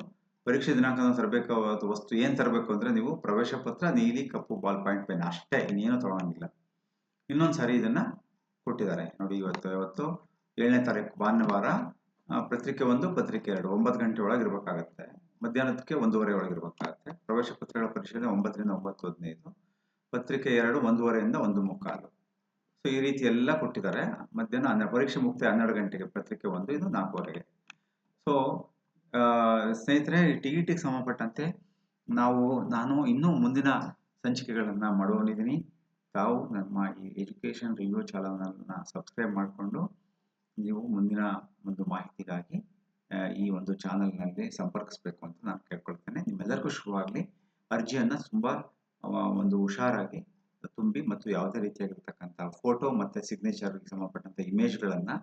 ಪರೀಕ್ಷೆ ದಿನಾಂಕವನ್ನು ತರಬೇಕಾದ ವಸ್ತು ಏನ್ ತರಬೇಕು ಅಂದ್ರೆ ನೀವು ಪ್ರವೇಶ ಪತ್ರ, ನೀಲಿ ಕಪ್ಪು ಬಾಲ್ ಪಾಯಿಂಟ್ ಪೆನ್ ಅಷ್ಟೇ, ಇನ್ನೇನು ತಗೊಳಂಗಿಲ್ಲ ಇನ್ನೊಂದು ಸಾರಿ ಇದನ್ನ ಕೊಟ್ಟಿದ್ದಾರೆ. ನೋಡಿ ಇವತ್ತು ಇವತ್ತು ಏಳನೇ ತಾರೀಕು ಭಾನುವಾರ ಪತ್ರಿಕೆ ಒಂದು, ಪತ್ರಿಕೆ ಎರಡು, ಒಂಬತ್ತು ಗಂಟೆ ಒಳಗೆ ಇರಬೇಕಾಗತ್ತೆ. ಮಧ್ಯಾಹ್ನಕ್ಕೆ ಒಂದೂವರೆ ಒಳಗೆ ಇರಬೇಕಾಗತ್ತೆ. ಪ್ರವೇಶ ಪತ್ರಗಳ ಪರಿಶೀಲನೆ ಒಂಬತ್ತರಿಂದ ಒಂಬತ್ತು ಹದಿನೈದು, ಪತ್ರಿಕೆ ಎರಡು ಒಂದೂವರೆಯಿಂದ ಒಂದು ಮುಕ್ಕಾಲು. ಸೊ ಈ ರೀತಿ ಎಲ್ಲ ಕೊಟ್ಟಿದ್ದಾರೆ. ಮಧ್ಯಾಹ್ನ ಹನ್ನೆ ಪರೀಕ್ಷೆ ಮುಕ್ತ ಹನ್ನೆರಡು ಗಂಟೆಗೆ ಪತ್ರಿಕೆ ಒಂದು ಇದು ನಾಲ್ಕೂವರೆಗೆ. ಸೊ ಸ್ನೇಹಿತರೆ, ಈ ಟಿ ಸಂಬಂಧಪಟ್ಟಂತೆ ನಾವು, ನಾನು ಇನ್ನೂ ಮುಂದಿನ ಸಂಚಿಕೆಗಳನ್ನು ಮಾಡಿಕೊಂಡಿದ್ದೀನಿ ತಾವು ನಮ್ಮ ಈ ಎಜುಕೇಷನ್ ರಿವ್ಯೂ ಚಾನಲ್ನ ಸಬ್ಸ್ಕ್ರೈಬ್ ಮಾಡಿಕೊಂಡು ನೀವು ಮುಂದಿನ ಒಂದು ಮಾಹಿತಿಗಾಗಿ ಈ ಒಂದು ಚಾನಲ್ನಲ್ಲಿ ಸಂಪರ್ಕಿಸಬೇಕು ಅಂತ ನಾನು ಕೇಳ್ಕೊಳ್ತೇನೆ. ನಿಮ್ಮೆಲ್ಲರಿಗೂ ಶುರುವಾಗಲಿ, ಅರ್ಜಿಯನ್ನು ತುಂಬ ಒಂದು ಹುಷಾರಾಗಿ ತುಂಬಿ ಮತ್ತು ಯಾವುದೇ ರೀತಿಯಾಗಿರ್ತಕ್ಕಂಥ ಫೋಟೋ ಮತ್ತು ಸಿಗ್ನೇಚರ್ಗೆ ಸಂಬಂಧಪಟ್ಟಂಥ ಇಮೇಜ್ಗಳನ್ನು